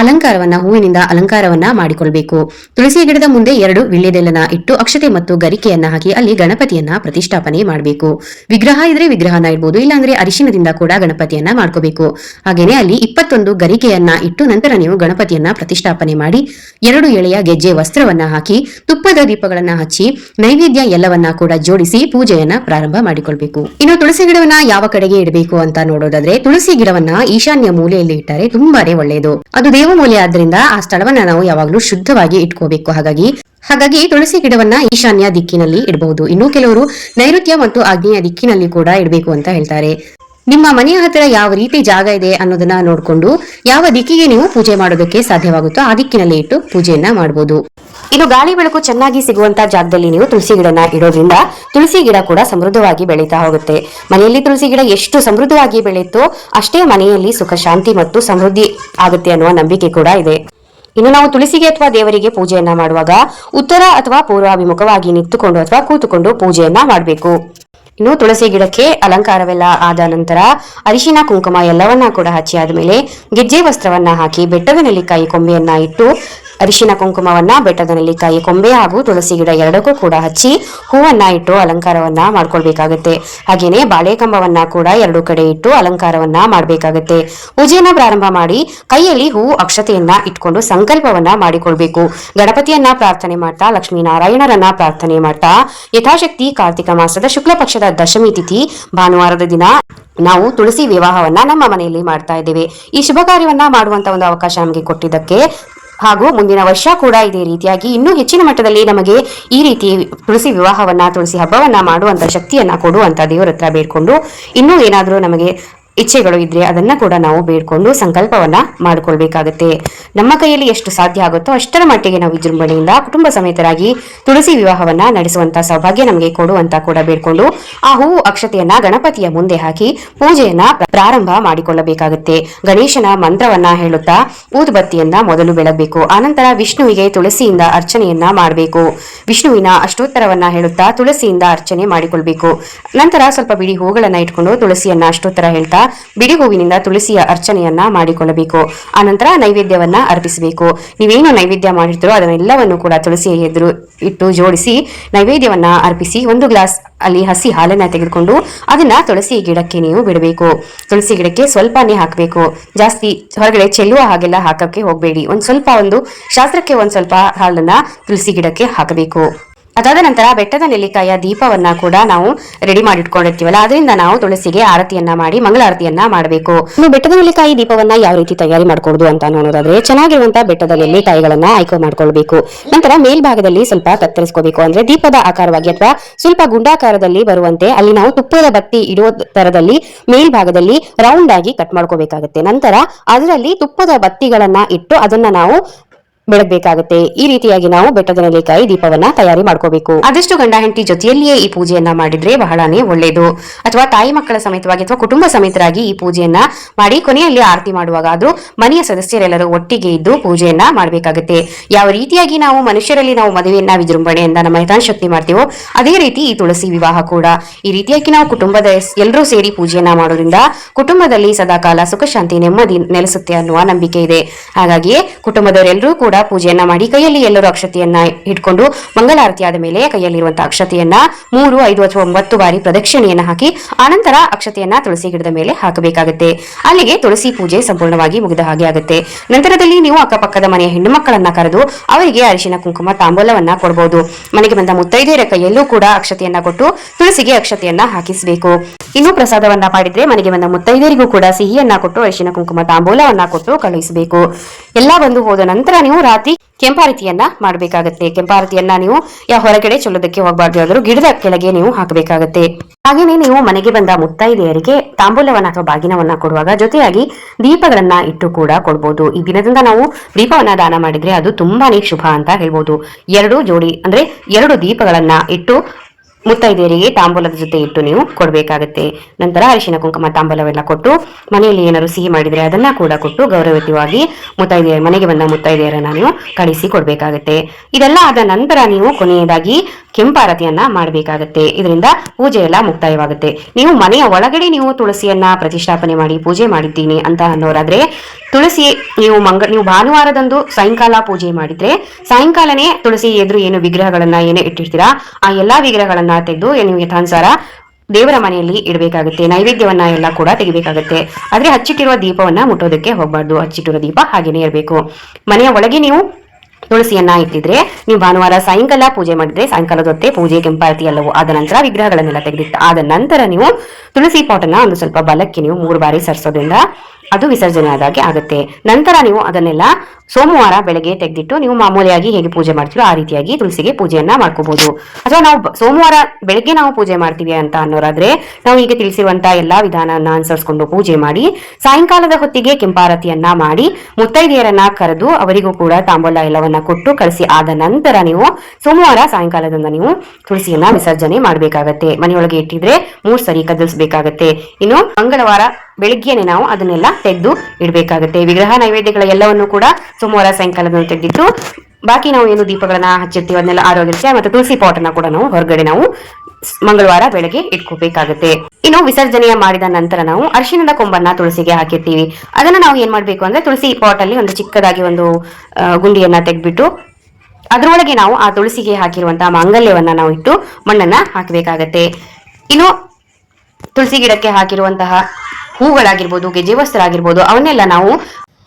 ಅಲಂಕಾರವನ್ನ, ಹೂವಿನಿಂದ ಅಲಂಕಾರವನ್ನ ಮಾಡಿಕೊಳ್ಬೇಕು. ತುಳಸಿ ಗಿಡದ ಮುಂದೆ ಎರಡು ವಿಳ್ಯದೆಲ್ಲನ ಇಟ್ಟು ಅಕ್ಷತೆ ಮತ್ತು ಗರಿಕೆಯನ್ನ ಹಾಕಿ ಅಲ್ಲಿ ಗಣಪತಿಯನ್ನ ಪ್ರತಿಷ್ಠಾಪನೆ ಮಾಡಬೇಕು. ವಿಗ್ರಹ ಇದ್ರೆ ವಿಗ್ರಹನ ಇಡ್ಬೋದು, ಇಲ್ಲಾಂದ್ರೆ ಅರಿಶಿನದಿಂದ ಕೂಡ ಗಣಪತಿಯನ್ನ ಮಾಡ್ಕೋಬೇಕು. ಹಾಗೇನೆ ಅಲ್ಲಿ ಇಪ್ಪತ್ತೊಂದು ಗರಿಕೆಯನ್ನ ಇಟ್ಟು ನಂತರ ನೀವು ಗಣಪತಿಯನ್ನ ಪ್ರತಿಷ್ಠಾಪನೆ ಮಾಡಿ, ಎರಡು ಎಳೆಯ ಗೆಜ್ಜೆ ವಸ್ತ್ರವನ್ನ ಹಾಕಿ, ತುಪ್ಪದ ದೀಪಗಳನ್ನ ಹಚ್ಚಿ, ನೈವೇದ್ಯ ಎಲ್ಲವನ್ನ ಕೂಡ ಜೋಡಿಸಿ ಪೂಜೆಯನ್ನ ಪ್ರಾರಂಭ ಮಾಡಿಕೊಳ್ಬೇಕು. ಇನ್ನು ತುಳಸಿ ಗಿಡವನ್ನ ಯಾವ ಕಡೆಗೆ ಇಡಬೇಕು ಅಂತ ನೋಡೋದಾದ್ರೆ, ತುಳಸಿ ಗಿಡವನ್ನ ಈಶಾನ್ಯ ಮೂಲೆಯಲ್ಲಿ ಇಟ್ಟರೆ ತುಂಬಾನೇ ಒಳ್ಳೆಯದು ಅದು ದೇವಮೂಲೆ ಆದ್ರಿಂದ ಆ ಸ್ಥಳವನ್ನ ನಾವು ಯಾವಾಗಲೂ ಶುದ್ಧವಾಗಿ ಇಟ್ಕೋಬೇಕು. ಹಾಗಾಗಿ ಹಾಗಾಗಿ ತುಳಸಿ ಗಿಡವನ್ನ ಈಶಾನ್ಯ ದಿಕ್ಕಿನಲ್ಲಿ ಇಡಬಹುದು. ಇನ್ನು ಕೆಲವರು ನೈಋತ್ಯ ಮತ್ತು ಆಗ್ನೇಯ ದಿಕ್ಕಿನಲ್ಲಿ ಕೂಡ ಇಡಬೇಕು ಅಂತ ಹೇಳ್ತಾರೆ. ನಿಮ್ಮ ಮನೆಯ ಹತ್ತಿರ ಯಾವ ರೀತಿ ಜಾಗ ಇದೆ ಅನ್ನೋದನ್ನ ನೋಡಿಕೊಂಡು ಯಾವ ದಿಕ್ಕಿಗೆ ನೀವು ಪೂಜೆ ಮಾಡೋದಕ್ಕೆ ಸಾಧ್ಯವಾಗುತ್ತೋ ಆ ದಿಕ್ಕಿನಲ್ಲಿ ಇಟ್ಟು ಪೂಜೆಯನ್ನ ಮಾಡಬಹುದು ಇನ್ನು ಗಾಳಿ ಬೆಳಕು ಚೆನ್ನಾಗಿ ಸಿಗುವಂತ ಜಾಗದಲ್ಲಿ ನೀವು ತುಳಸಿ ಗಿಡನ ಇಡೋದ್ರಿಂದ ತುಳಸಿ ಗಿಡ ಕೂಡ ಸಮೃದ್ಧವಾಗಿ ಬೆಳೀತಾ ಹೋಗುತ್ತೆ. ಮನೆಯಲ್ಲಿ ತುಳಸಿ ಗಿಡ ಎಷ್ಟು ಸಮೃದ್ಧವಾಗಿ ಬೆಳೆಯುತ್ತೋ ಅಷ್ಟೇ ಮನೆಯಲ್ಲಿ ಸುಖ, ಶಾಂತಿ ಮತ್ತು ಸಮೃದ್ಧಿ ಆಗುತ್ತೆ ಅನ್ನುವ ನಂಬಿಕೆ ಕೂಡ ಇದೆ. ಇನ್ನು ನಾವು ತುಳಸಿಗೆ ಅಥವಾ ದೇವರಿಗೆ ಪೂಜೆಯನ್ನ ಮಾಡುವಾಗ ಉತ್ತರ ಅಥವಾ ಪೂರ್ವಾಭಿಮುಖವಾಗಿ ನಿಂತುಕೊಂಡು ಅಥವಾ ಕೂತುಕೊಂಡು ಪೂಜೆಯನ್ನ ಮಾಡಬೇಕು. ಇನ್ನು ತುಳಸಿ ಗಿಡಕ್ಕೆ ಅಲಂಕಾರವೆಲ್ಲ ಆದ ನಂತರ ಅರಿಶಿನ, ಕುಂಕುಮ ಎಲ್ಲವನ್ನ ಕೂಡ ಹಚ್ಚಿ ಆದಮೇಲೆ ಗೆಜ್ಜೆ ವಸ್ತ್ರವನ್ನ ಹಾಕಿ ಬೆಟ್ಟದ ನೆಲ್ಲಿಕಾಯಿ ಕೊಂಬೆಯನ್ನ ಇಟ್ಟು ಅರಿಶಿನ ಕುಂಕುಮವನ್ನ ಬೆಟ್ಟದ ನೆಲ್ಲಿಕಾಯಿ ಕೊಂಬೆ ಹಾಗೂ ತುಳಸಿ ಗಿಡ ಎರಡಕ್ಕೂ ಕೂಡ ಹಚ್ಚಿ ಹೂವನ್ನ ಇಟ್ಟು ಅಲಂಕಾರವನ್ನ ಮಾಡ್ಕೊಳ್ಬೇಕಾಗತ್ತೆ. ಹಾಗೇನೆ ಬಾಳೆ ಕಂಬವನ್ನ ಕೂಡ ಎರಡು ಕಡೆ ಇಟ್ಟು ಅಲಂಕಾರವನ್ನ ಮಾಡಬೇಕಾಗತ್ತೆ. ಪೂಜೆಯನ್ನ ಪ್ರಾರಂಭ ಮಾಡಿ ಕೈಯಲ್ಲಿ ಹೂವು ಅಕ್ಷತೆಯನ್ನ ಇಟ್ಕೊಂಡು ಸಂಕಲ್ಪವನ್ನ ಮಾಡಿಕೊಳ್ಬೇಕು. ಗಣಪತಿಯನ್ನ ಪ್ರಾರ್ಥನೆ ಮಾಡ್ತಾ, ಲಕ್ಷ್ಮೀನಾರಾಯಣರನ್ನ ಪ್ರಾರ್ಥನೆ ಮಾಡ್ತಾ, ಯಥಾಶಕ್ತಿ ಕಾರ್ತಿಕ ಮಾಸದ ಶುಕ್ಲ ಪಕ್ಷದ ದಶಮಿ ತಿಥಿ ಭಾನುವಾರದ ದಿನ ನಾವು ತುಳಸಿ ವಿವಾಹವನ್ನ ನಮ್ಮ ಮನೆಯಲ್ಲಿ ಮಾಡ್ತಾ ಇದ್ದೇವೆ. ಈ ಶುಭ ಕಾರ್ಯವನ್ನ ಮಾಡುವಂತ ಒಂದು ಅವಕಾಶ ನಮಗೆ ಕೊಟ್ಟಿದ್ದಕ್ಕೆ ಹಾಗೂ ಮುಂದಿನ ವರ್ಷ ಕೂಡ ಇದೇ ರೀತಿಯಾಗಿ ಇನ್ನೂ ಹೆಚ್ಚಿನ ಮಟ್ಟದಲ್ಲಿ ನಮಗೆ ಈ ರೀತಿ ತುಳಸಿ ವಿವಾಹವನ್ನ, ತುಳಸಿ ಹಬ್ಬವನ್ನ ಮಾಡುವಂತ ಶಕ್ತಿಯನ್ನ ಕೊಡುವಂತ ದೇವರ ಹತ್ರ ಬೇಡ್ಕೊಂಡು ಇನ್ನೂ ಏನಾದರೂ ನಮಗೆ ಇಚ್ಛೆಗಳು ಇದ್ರೆ ಅದನ್ನ ಕೂಡ ನಾವು ಬೇಡ್ಕೊಂಡು ಸಂಕಲ್ಪವನ್ನ ಮಾಡಿಕೊಳ್ಬೇಕಾಗತ್ತೆ. ನಮ್ಮ ಕೈಯಲ್ಲಿ ಎಷ್ಟು ಸಾಧ್ಯ ಆಗುತ್ತೋ ಅಷ್ಟರ ಮಟ್ಟಿಗೆ ನಾವು ವಿಜೃಂಭಣೆಯಿಂದ ಕುಟುಂಬ ಸಮೇತರಾಗಿ ತುಳಸಿ ವಿವಾಹವನ್ನ ನಡೆಸುವಂತ ಸೌಭಾಗ್ಯ ನಮಗೆ ಕೊಡುವಂತ ಕೂಡ ಬೇಡ್ಕೊಂಡು ಆ ಹೂವು ಅಕ್ಷತೆಯನ್ನ ಗಣಪತಿಯ ಮುಂದೆ ಹಾಕಿ ಪೂಜೆಯನ್ನ ಪ್ರಾರಂಭ ಮಾಡಿಕೊಳ್ಳಬೇಕಾಗುತ್ತೆ. ಗಣೇಶನ ಮಂತ್ರವನ್ನ ಹೇಳುತ್ತಾ ಊದುಬತ್ತಿಯನ್ನ ಮೊದಲು ಬೆಳಗಬೇಕು. ಆನಂತರ ವಿಷ್ಣುವಿಗೆ ತುಳಸಿಯಿಂದ ಅರ್ಚನೆಯನ್ನ ಮಾಡಬೇಕು. ವಿಷ್ಣುವಿನ ಅಷ್ಟೋತ್ತರವನ್ನ ಹೇಳುತ್ತಾ ತುಳಸಿಯಿಂದ ಅರ್ಚನೆ ಮಾಡಿಕೊಳ್ಬೇಕು. ನಂತರ ಸ್ವಲ್ಪ ಬಿಡಿ ಹೂಗಳನ್ನ ಇಟ್ಕೊಂಡು ತುಳಸಿಯನ್ನ ಅಷ್ಟೋತ್ತರ ಹೇಳ್ತಾ ಬಿಡಿ ಹೂವಿನಿಂದ ತುಳಸಿಯ ಅರ್ಚನೆಯನ್ನ ಮಾಡಿಕೊಳ್ಳಬೇಕು. ಆನಂತರ ನೈವೇದ್ಯವನ್ನ ಅರ್ಪಿಸಬೇಕು. ನೀವೇನು ನೈವೇದ್ಯ ಮಾಡಿರ್ತೀರೋ ಅದನ್ನೆಲ್ಲವನ್ನು ಕೂಡ ತುಳಸಿಯ ಎದುರು ಇಟ್ಟು ಜೋಡಿಸಿ ನೈವೇದ್ಯವನ್ನ ಅರ್ಪಿಸಿ ಒಂದು ಗ್ಲಾಸ್ ಅಲ್ಲಿ ಹಸಿ ಹಾಲನ್ನ ತೆಗೆದುಕೊಂಡು ಅದನ್ನ ತುಳಸಿ ಗಿಡಕ್ಕೆ ನೀವು ಬಿಡಬೇಕು. ತುಳಸಿ ಗಿಡಕ್ಕೆ ಸ್ವಲ್ಪನೇ ಹಾಕಬೇಕು. ಜಾಸ್ತಿ ಹೊರಗಡೆ ಚೆಲ್ಲುವ ಹಾಗೆಲ್ಲ ಹಾಕಕ್ಕೆ ಹೋಗಬೇಡಿ. ಒಂದ್ ಸ್ವಲ್ಪ ಒಂದು ಶಾಸ್ತ್ರಕ್ಕೆ ಒಂದ್ ಸ್ವಲ್ಪ ಹಾಲನ್ನ ತುಳಸಿ ಗಿಡಕ್ಕೆ ಹಾಕಬೇಕು. ಅದಾದ ನಂತರ ಬೆಟ್ಟದ ನೆಲ್ಲಿಕಾಯಿಯ ದೀಪವನ್ನ ಕೂಡ ನಾವು ರೆಡಿ ಮಾಡಿ ಇಟ್ಕೊಂಡಿರ್ತೀವಲ್ಲ ಅದರಿಂದ ನಾವು ತುಳಸಿಗೆ ಆರತಿಯನ್ನ ಮಾಡಿ ಮಂಗಳಾರತಿಯನ್ನ ಮಾಡಬೇಕು. ಇನ್ನು ಬೆಟ್ಟದ ನೆಲ್ಲಿಕಾಯಿ ದೀಪವನ್ನ ಯಾವ ರೀತಿ ತಯಾರಿ ಮಾಡ್ಕೊಡುದು ಅಂತ ನೋಡೋದಾದ್ರೆ ಚೆನ್ನಾಗಿರುವಂತಹ ಬೆಟ್ಟದ ನೆಲ್ಲಿಕಾಯಿಗಳನ್ನ ಆಯ್ಕೆ ಮಾಡ್ಕೊಳ್ಬೇಕು. ನಂತರ ಮೇಲ್ಭಾಗದಲ್ಲಿ ಸ್ವಲ್ಪ ಕತ್ತರಿಸ್ಕೋಬೇಕು. ಅಂದ್ರೆ ದೀಪದ ಆಕಾರವಾಗಿ ಅಥವಾ ಸ್ವಲ್ಪ ಗುಂಡಾಕಾರದಲ್ಲಿ ಬರುವಂತೆ ಅಲ್ಲಿ ನಾವು ತುಪ್ಪದ ಬತ್ತಿ ಇಡುವ ತರದಲ್ಲಿ ಮೇಲ್ಭಾಗದಲ್ಲಿ ರೌಂಡ್ ಆಗಿ ಕಟ್ ಮಾಡ್ಕೋಬೇಕಾಗುತ್ತೆ. ನಂತರ ಅದರಲ್ಲಿ ತುಪ್ಪದ ಬತ್ತಿಗಳನ್ನ ಇಟ್ಟು ಅದನ್ನ ನಾವು ಬೆಳಗ್ಬೇಕಾಗುತ್ತೆ. ಈ ರೀತಿಯಾಗಿ ನಾವು ಬೆಟ್ಟದ ನೆಲೆಕಾಯಿ ದೀಪವನ್ನ ತಯಾರಿ ಮಾಡ್ಕೋಬೇಕು. ಆದಷ್ಟು ಗಂಡ ಹೆಂಡತಿ ಜೊತೆಯಲ್ಲಿಯೇ ಈ ಪೂಜೆಯನ್ನ ಮಾಡಿದ್ರೆ ಬಹಳನೇ ಒಳ್ಳೆಯದು ಅಥವಾ ತಾಯಿ ಮಕ್ಕಳ ಸಮೇತವಾಗಿ ಅಥವಾ ಕುಟುಂಬ ಸಮೇತರಾಗಿ ಈ ಪೂಜೆಯನ್ನ ಮಾಡಿ ಕೊನೆಯಲ್ಲಿ ಆರತಿ ಮಾಡುವಾಗ ಆದ್ರೂ ಮನೆಯ ಸದಸ್ಯರೆಲ್ಲರೂ ಒಟ್ಟಿಗೆ ಇದ್ದು ಪೂಜೆಯನ್ನ ಮಾಡಬೇಕಾಗುತ್ತೆ. ಯಾವ ರೀತಿಯಾಗಿ ನಾವು ಮನುಷ್ಯರಲ್ಲಿ ನಾವು ಮದುವೆಯನ್ನ ವಿಜೃಂಭಣೆಯಿಂದ ನಮ್ಮ ಹಿತಾಶಕ್ತಿ ಮಾಡ್ತೀವೋ ಅದೇ ರೀತಿ ಈ ತುಳಸಿ ವಿವಾಹ ಕೂಡ. ಈ ರೀತಿಯಾಗಿ ನಾವು ಕುಟುಂಬದ ಎಲ್ಲರೂ ಸೇರಿ ಪೂಜೆಯನ್ನ ಮಾಡೋದ್ರಿಂದ ಕುಟುಂಬದಲ್ಲಿ ಸದಾಕಾಲ ಸುಖ ಶಾಂತಿ ನೆಮ್ಮದಿ ನೆಲೆಸುತ್ತೆ ಅನ್ನುವ ನಂಬಿಕೆ ಇದೆ. ಹಾಗಾಗಿಯೇ ಕುಟುಂಬದವರೆಲ್ಲರೂ ಕೂಡ ಪೂಜೆಯನ್ನ ಮಾಡಿ ಕೈಯಲ್ಲಿ ಎಲ್ಲರೂ ಅಕ್ಷತೆಯನ್ನ ಇಟ್ಕೊಂಡು ಆದ ಮೇಲೆ ಕೈಯಲ್ಲಿರುವಂತಹ ಅಕ್ಷತೆಯನ್ನ ಮೂರು, ಐದು ಅಥವಾ ಒಂಬತ್ತು ಬಾರಿ ಪ್ರದಕ್ಷಿಣೆಯನ್ನ ಹಾಕಿ ಆನಂತರ ಅಕ್ಷತೆಯನ್ನ ತುಳಸಿ ಗಿಡದ ಮೇಲೆ ಹಾಕಬೇಕಾಗುತ್ತೆ. ಅಲ್ಲಿಗೆ ತುಳಸಿ ಪೂಜೆ ಸಂಪೂರ್ಣವಾಗಿ ಮುಗಿದ ಹಾಗೆ ಆಗುತ್ತೆ. ನಂತರದಲ್ಲಿ ನೀವು ಅಕ್ಕಪಕ್ಕದ ಮನೆಯ ಹೆಣ್ಣು ಮಕ್ಕಳನ್ನ ಕರೆದು ಅವರಿಗೆ ಅರಿಶಿನ, ಕುಂಕುಮ, ತಾಂಬೂಲವನ್ನ ಕೊಡಬಹುದು ಮನೆಗೆ ಬಂದ ಮುತ್ತೈದೆಯರ ಕೈಯಲ್ಲೂ ಕೂಡ ಅಕ್ಷತೆಯನ್ನ ಕೊಟ್ಟು ತುಳಸಿಗೆ ಅಕ್ಷತೆಯನ್ನ ಹಾಕಿಸಬೇಕು. ಇನ್ನು ಪ್ರಸಾದವನ್ನ ಮಾಡಿದ್ರೆ ಮನೆಗೆ ಬಂದ ಮುತ್ತೈದೆಯರಿಗೂ ಕೂಡ ಸಿಹಿಯನ್ನ ಕೊಟ್ಟು ಅರಿಶಿನ, ಕುಂಕುಮ, ತಾಂಬೂಲವನ್ನ ಕೊಟ್ಟು ಕಳುಹಿಸಬೇಕು. ಎಲ್ಲಾ ಬಂದು ಹೋದ ನಂತರ ನೀವು ರಾತ್ರಿ ಕೆಂಪಾರತಿಯನ್ನ ಮಾಡಬೇಕಾಗತ್ತೆ. ಕೆಂಪಾರತಿಯನ್ನ ನೀವು ಯಾವ ಹೊರಗಡೆ ಚೊಲ್ಲೋದಕ್ಕೆ ಹೋಗಬಾರ್ದು ಆದರೂ ಗಿಡದ ಕೆಳಗೆ ನೀವು ಹಾಕಬೇಕಾಗತ್ತೆ. ಹಾಗೇನೆ ನೀವು ಮನೆಗೆ ಬಂದ ಮುತ್ತೈದೆಯರಿಗೆ ತಾಂಬೂಲವನ್ನ ಅಥವಾ ಬಾಗಿನವನ್ನ ಕೊಡುವಾಗ ಜೊತೆಯಾಗಿ ದೀಪಗಳನ್ನ ಇಟ್ಟು ಕೂಡ ಕೊಡ್ಬೋದು. ಈ ದಿನದಿಂದ ನಾವು ದೀಪವನ್ನ ದಾನ ಮಾಡಿದ್ರೆ ಅದು ತುಂಬಾನೇ ಶುಭ ಅಂತ ಹೇಳ್ಬೋದು. ಎರಡು ಜೋಡಿ ಅಂದ್ರೆ ಎರಡು ದೀಪಗಳನ್ನ ಇಟ್ಟು ಮುತ್ತೈದೆಯರಿಗೆ ತಾಂಬೂಲದ ಜೊತೆ ಇಟ್ಟು ನೀವು ಕೊಡಬೇಕಾಗತ್ತೆ. ನಂತರ ಅರಿಶಿನ, ಕುಂಕುಮ, ತಾಂಬೂಲವೆಲ್ಲ ಕೊಟ್ಟು ಮನೆಯಲ್ಲಿ ಏನಾದ್ರು ಸಿಹಿ ಮಾಡಿದ್ರೆ ಅದನ್ನ ಕೂಡ ಕೊಟ್ಟು ಗೌರವಯುತವಾಗಿ ಮುತ್ತೈದೆಯರ ಮನೆಗೆ ಬಂದ ಮುತ್ತೈದೆಯರನ್ನ ನೀವು ಕಳಿಸಿ ಕೊಡಬೇಕಾಗತ್ತೆ. ಇದೆಲ್ಲ ಆದ ನಂತರ ನೀವು ಕೊನೆಯದಾಗಿ ಕೆಂಪಾರತಿಯನ್ನ ಮಾಡಬೇಕಾಗತ್ತೆ. ಇದರಿಂದ ಪೂಜೆ ಎಲ್ಲ ಮುಕ್ತಾಯವಾಗುತ್ತೆ. ನೀವು ಮನೆಯ ಒಳಗಡೆ ನೀವು ತುಳಸಿಯನ್ನ ಪ್ರತಿಷ್ಠಾಪನೆ ಮಾಡಿ ಪೂಜೆ ಮಾಡಿದ್ದೀನಿ ಅಂತ ಅನ್ನೋರಾದ್ರೆ ತುಳಸಿ ನೀವು ಮಂಗ, ನೀವು ಭಾನುವಾರದಂದು ಸಾಯಂಕಾಲ ಪೂಜೆ ಮಾಡಿದ್ರೆ ಸಾಯಂಕಾಲನೇ ತುಳಸಿ ಎದುರು ಏನು ವಿಗ್ರಹಗಳನ್ನ ಏನೇ ಇಟ್ಟಿರ್ತೀರಾ, ಆ ಎಲ್ಲಾ ವಿಗ್ರಹಗಳನ್ನ ತೆಗೆದು ನಿಮಗೆ ಯಥಾನುಸಾರ ದೇವರ ಮನೆಯಲ್ಲಿ ಇಡಬೇಕಾಗುತ್ತೆ, ನೈವೇದ್ಯವನ್ನ ಎಲ್ಲ ಕೂಡ ತೆಗಿಬೇಕಾಗುತ್ತೆ. ಆದ್ರೆ ಹಚ್ಚಿಟ್ಟಿರುವ ದೀಪವನ್ನ ಮುಟ್ಟೋದಕ್ಕೆ ಹೋಗಬಾರ್ದು, ಹಚ್ಚಿಟ್ಟಿರುವ ದೀಪ ಹಾಗೇನೆ ಇರಬೇಕು. ಮನೆಯ ಒಳಗೆ ನೀವು ತುಳಸಿಯನ್ನ ಇಟ್ಟಿದ್ರೆ, ನೀವು ಭಾನುವಾರ ಸಾಯಂಕಾಲ ಪೂಜೆ ಮಾಡಿದ್ರೆ ಸಾಯಂಕಾಲದ ಹೊತ್ತೆ ಪೂಜೆ, ಕೆಂಪಾರತಿ ಎಲ್ಲವೂ ಆದ ನಂತರ ವಿಗ್ರಹಗಳನ್ನೆಲ್ಲ ತೆಗೆದಿಟ್ಟು ಆದ ನಂತರ ನೀವು ತುಳಸಿ ಪಾಟನ್ನ ಒಂದು ಸ್ವಲ್ಪ ಬಲಕ್ಕೆ ನೀವು ಮೂರು ಬಾರಿ ಸರಿಸೋದ್ರಿಂದ ಅದು ವಿಸರ್ಜನೆ ಆದಾಗೆ ಆಗುತ್ತೆ. ನಂತರ ನೀವು ಅದನ್ನೆಲ್ಲ ಸೋಮವಾರ ಬೆಳಗ್ಗೆ ತೆಗೆದಿಟ್ಟು ನೀವು ಮಾಮೂಲಿಯಾಗಿ ಹೇಗೆ ಪೂಜೆ ಮಾಡ್ತೀರೋ ಆ ರೀತಿಯಾಗಿ ತುಳಸಿಗೆ ಪೂಜೆಯನ್ನ ಮಾಡ್ಕೋಬಹುದು ಅಥವಾ ನಾವು ಸೋಮವಾರ ಬೆಳಗ್ಗೆ ನಾವು ಪೂಜೆ ಮಾಡ್ತೀವಿ ಅಂತ ಅನ್ನೋರಾದ್ರೆ ನಾವು ಈಗ ತಿಳಿಸಿರುವಂತಹ ಎಲ್ಲಾ ವಿಧಾನವನ್ನ ಅನುಸರಿಸಿಕೊಂಡು ಪೂಜೆ ಮಾಡಿ, ಸಾಯಂಕಾಲದ ಹೊತ್ತಿಗೆ ಕೆಂಪಾರತಿಯನ್ನ ಮಾಡಿ, ಮುತ್ತೈದೆಯರನ್ನ ಕರೆದು ಅವರಿಗೂ ಕೂಡ ತಾಂಬೂಲ ಎಲ್ಲವನ್ನ ಕೊಟ್ಟು ಕಳಿಸಿ ಆದ ನಂತರ ನೀವು ಸೋಮವಾರ ಸಾಯಂಕಾಲದಿಂದ ನೀವು ತುಳಸಿಯನ್ನ ವಿಸರ್ಜನೆ ಮಾಡಬೇಕಾಗತ್ತೆ. ಮನೆಯೊಳಗೆ ಇಟ್ಟಿದ್ರೆ ಮೂರ್ ಸರಿ ಕದಲಿಸಬೇಕಾಗತ್ತೆ. ಇನ್ನು ಮಂಗಳವಾರ ಬೆಳಿಗ್ಗೆನೆ ನಾವು ಅದನ್ನೆಲ್ಲ ತೆಗೆದು ಇಡಬೇಕಾಗುತ್ತೆ. ವಿಗ್ರಹ ನೈವೇದ್ಯಗಳ ಎಲ್ಲವನ್ನು ಕೂಡ ಸೋಮವಾರ ಸಾಯಂಕಾಲದಲ್ಲಿ ತೆಗೆದಿಟ್ಟು ಬಾಕಿ ನಾವು ಏನು ದೀಪಗಳನ್ನ ಹಚ್ಚಿರ್ತೀವಿ ಅದನ್ನೆಲ್ಲ ಆರೋಗ್ಯ ಮತ್ತೆ ತುಳಸಿ ಪಾಟನ್ನ ಕೂಡ ನಾವು ಹೊರಗಡೆ ನಾವು ಮಂಗಳವಾರ ಬೆಳಗ್ಗೆ ಇಟ್ಕೋಬೇಕಾಗುತ್ತೆ. ಇನ್ನು ವಿಸರ್ಜನೆಯ ಮಾಡಿದ ನಂತರ ನಾವು ಅರಿಶಿಣದ ಕೊಂಬನ್ನ ತುಳಸಿಗೆ ಹಾಕಿರ್ತೀವಿ. ಅದನ್ನ ನಾವು ಏನ್ ಮಾಡ್ಬೇಕು ಅಂದ್ರೆ ತುಳಸಿ ಪಾಟ್ ಅಲ್ಲಿ ಒಂದು ಚಿಕ್ಕದಾಗಿ ಒಂದು ಗುಂಡಿಯನ್ನ ತೆಗ್ಬಿಟ್ಟು ಅದರೊಳಗೆ ನಾವು ಆ ತುಳಸಿಗೆ ಹಾಕಿರುವಂತಹ ಮಾಂಗಲ್ಯವನ್ನ ನಾವು ಇಟ್ಟು ಮಣ್ಣನ್ನ ಹಾಕಬೇಕಾಗತ್ತೆ. ಇನ್ನು ತುಳಸಿ ಗಿಡಕ್ಕೆ ಹಾಕಿರುವಂತಹ ಹೂಗಳಾಗಿರ್ಬೋದು ಗೆಜ್ಜೆ ವಸ್ತ್ರ ಆಗಿರ್ಬೋದು ಅವನ್ನೆಲ್ಲ ನಾವು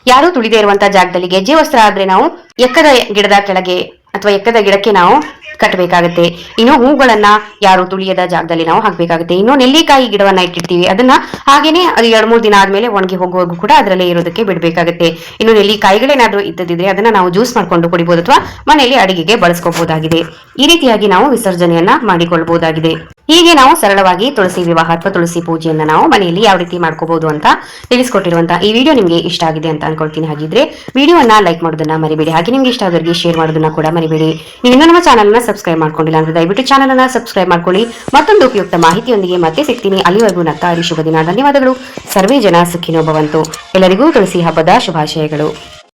ಯಾರು ತುಳಿದೇ ಇರುವಂತಹ ಜಾಗದಲ್ಲಿ ಗೆಜ್ಜೆ ವಸ್ತ್ರ ಆದ್ರೆ ನಾವು ಎಕ್ಕದ ಗಿಡದ ಕೆಳಗೆ ಅಥವಾ ಎಕ್ಕದ ಗಿಡಕ್ಕೆ ನಾವು ಕಟ್ಟಬೇಕಾಗತ್ತೆ. ಇನ್ನು ಹೂಗಳನ್ನ ಯಾರು ತುಳಿಯದ ಜಾಗದಲ್ಲಿ ನಾವು ಹಾಕಬೇಕಾಗುತ್ತೆ. ಇನ್ನು ನೆಲ್ಲಿಕಾಯಿ ಗಿಡವನ್ನ ಇಟ್ಟಿರ್ತೀವಿ. ಅದನ್ನ ಹಾಗೇನೆ ಅದು ಎರಡ್ ಮೂರು ದಿನ ಆದ್ಮೇಲೆ ಒಣಗಿ ಹೋಗುವಾಗ ಕೂಡ ಅದರಲ್ಲೇ ಇರೋದಕ್ಕೆ ಬಿಡಬೇಕಾಗುತ್ತೆ. ಇನ್ನು ನೆಲ್ಲಿಕಾಯಿಗಳೇನಾದ್ರೂ ಇದ್ದದಿದ್ರೆ ಅದನ್ನ ನಾವು ಜ್ಯೂಸ್ ಮಾಡ್ಕೊಂಡು ಕುಡಿಬಹುದು ಅಥವಾ ಮನೆಯಲ್ಲಿ ಅಡಿಗೆಗೆ ಬಳಸ್ಕೋಬಹುದಾಗಿದೆ. ಈ ರೀತಿಯಾಗಿ ನಾವು ವಿಸರ್ಜನೆಯನ್ನ ಮಾಡಿಕೊಳ್ಬಹುದಾಗಿದೆ ಹೀಗೆ ನಾವು ಸರಳವಾಗಿ ತುಳಸಿ ವಿವಾಹ ಅಥವಾ ತುಳಸಿ ಪೂಜೆಯನ್ನ ನಾವು ಮನೆಯಲ್ಲಿ ಯಾವ ರೀತಿ ಮಾಡ್ಕೋಬಹುದು ಅಂತ ತಿಳಿಸ್ಕೊಟ್ಟಿರುವಂತಹ ಈ ವಿಡಿಯೋ ನಿಮಗೆ ಇಷ್ಟ ಆಗಿದೆ ಅಂತ ಅನ್ಕೊಳ್ತೀನಿ. ಹಾಗಿದ್ರೆ ವಿಡಿಯೋವನ್ನ ಲೈಕ್ ಮಾಡೋದನ್ನ ಮರಿಬೇಡಿ. ಹಾಗೆ ನಿಮ್ಗೆ ಇಷ್ಟ ಆದವರಿಗೆ ಶೇರ್ ಮಾಡೋದನ್ನ ಕೂಡ ಮರಿಬೇಡಿ. ನೀವು ನಮ್ಮ ಚಾನಲ್ನ ಸಬ್ಸ್ಕ್ರೈಬ್ ಮಾಡ್ಕೊಂಡಿಲ್ಲ ಅಂದ್ರೆ ದಯವಿಟ್ಟು ಚಾನಲ್ ಅನ್ನ ಸಬ್ಸ್ಕ್ರೈಬ್ ಮಾಡ್ಕೊಳ್ಳಿ. ಮತ್ತೊಂದು ಉಪಯುಕ್ತ ಮಾಹಿತಿಯೊಂದಿಗೆ ಮತ್ತೆ ಸಿಗ್ತೀನಿ. ಅಲ್ಲಿವರೆಗೂ ನತ್ತಾರಿ ಶುಭ ದಿನ. ಧನ್ಯವಾದಗಳು. ಸರ್ವೇ ಜನ ಸುಖಿನೋ ಭವಂತು ಎಲ್ಲರಿಗೂ ತುಳಸಿ ಹಬ್ಬದ ಶುಭಾಶಯಗಳು.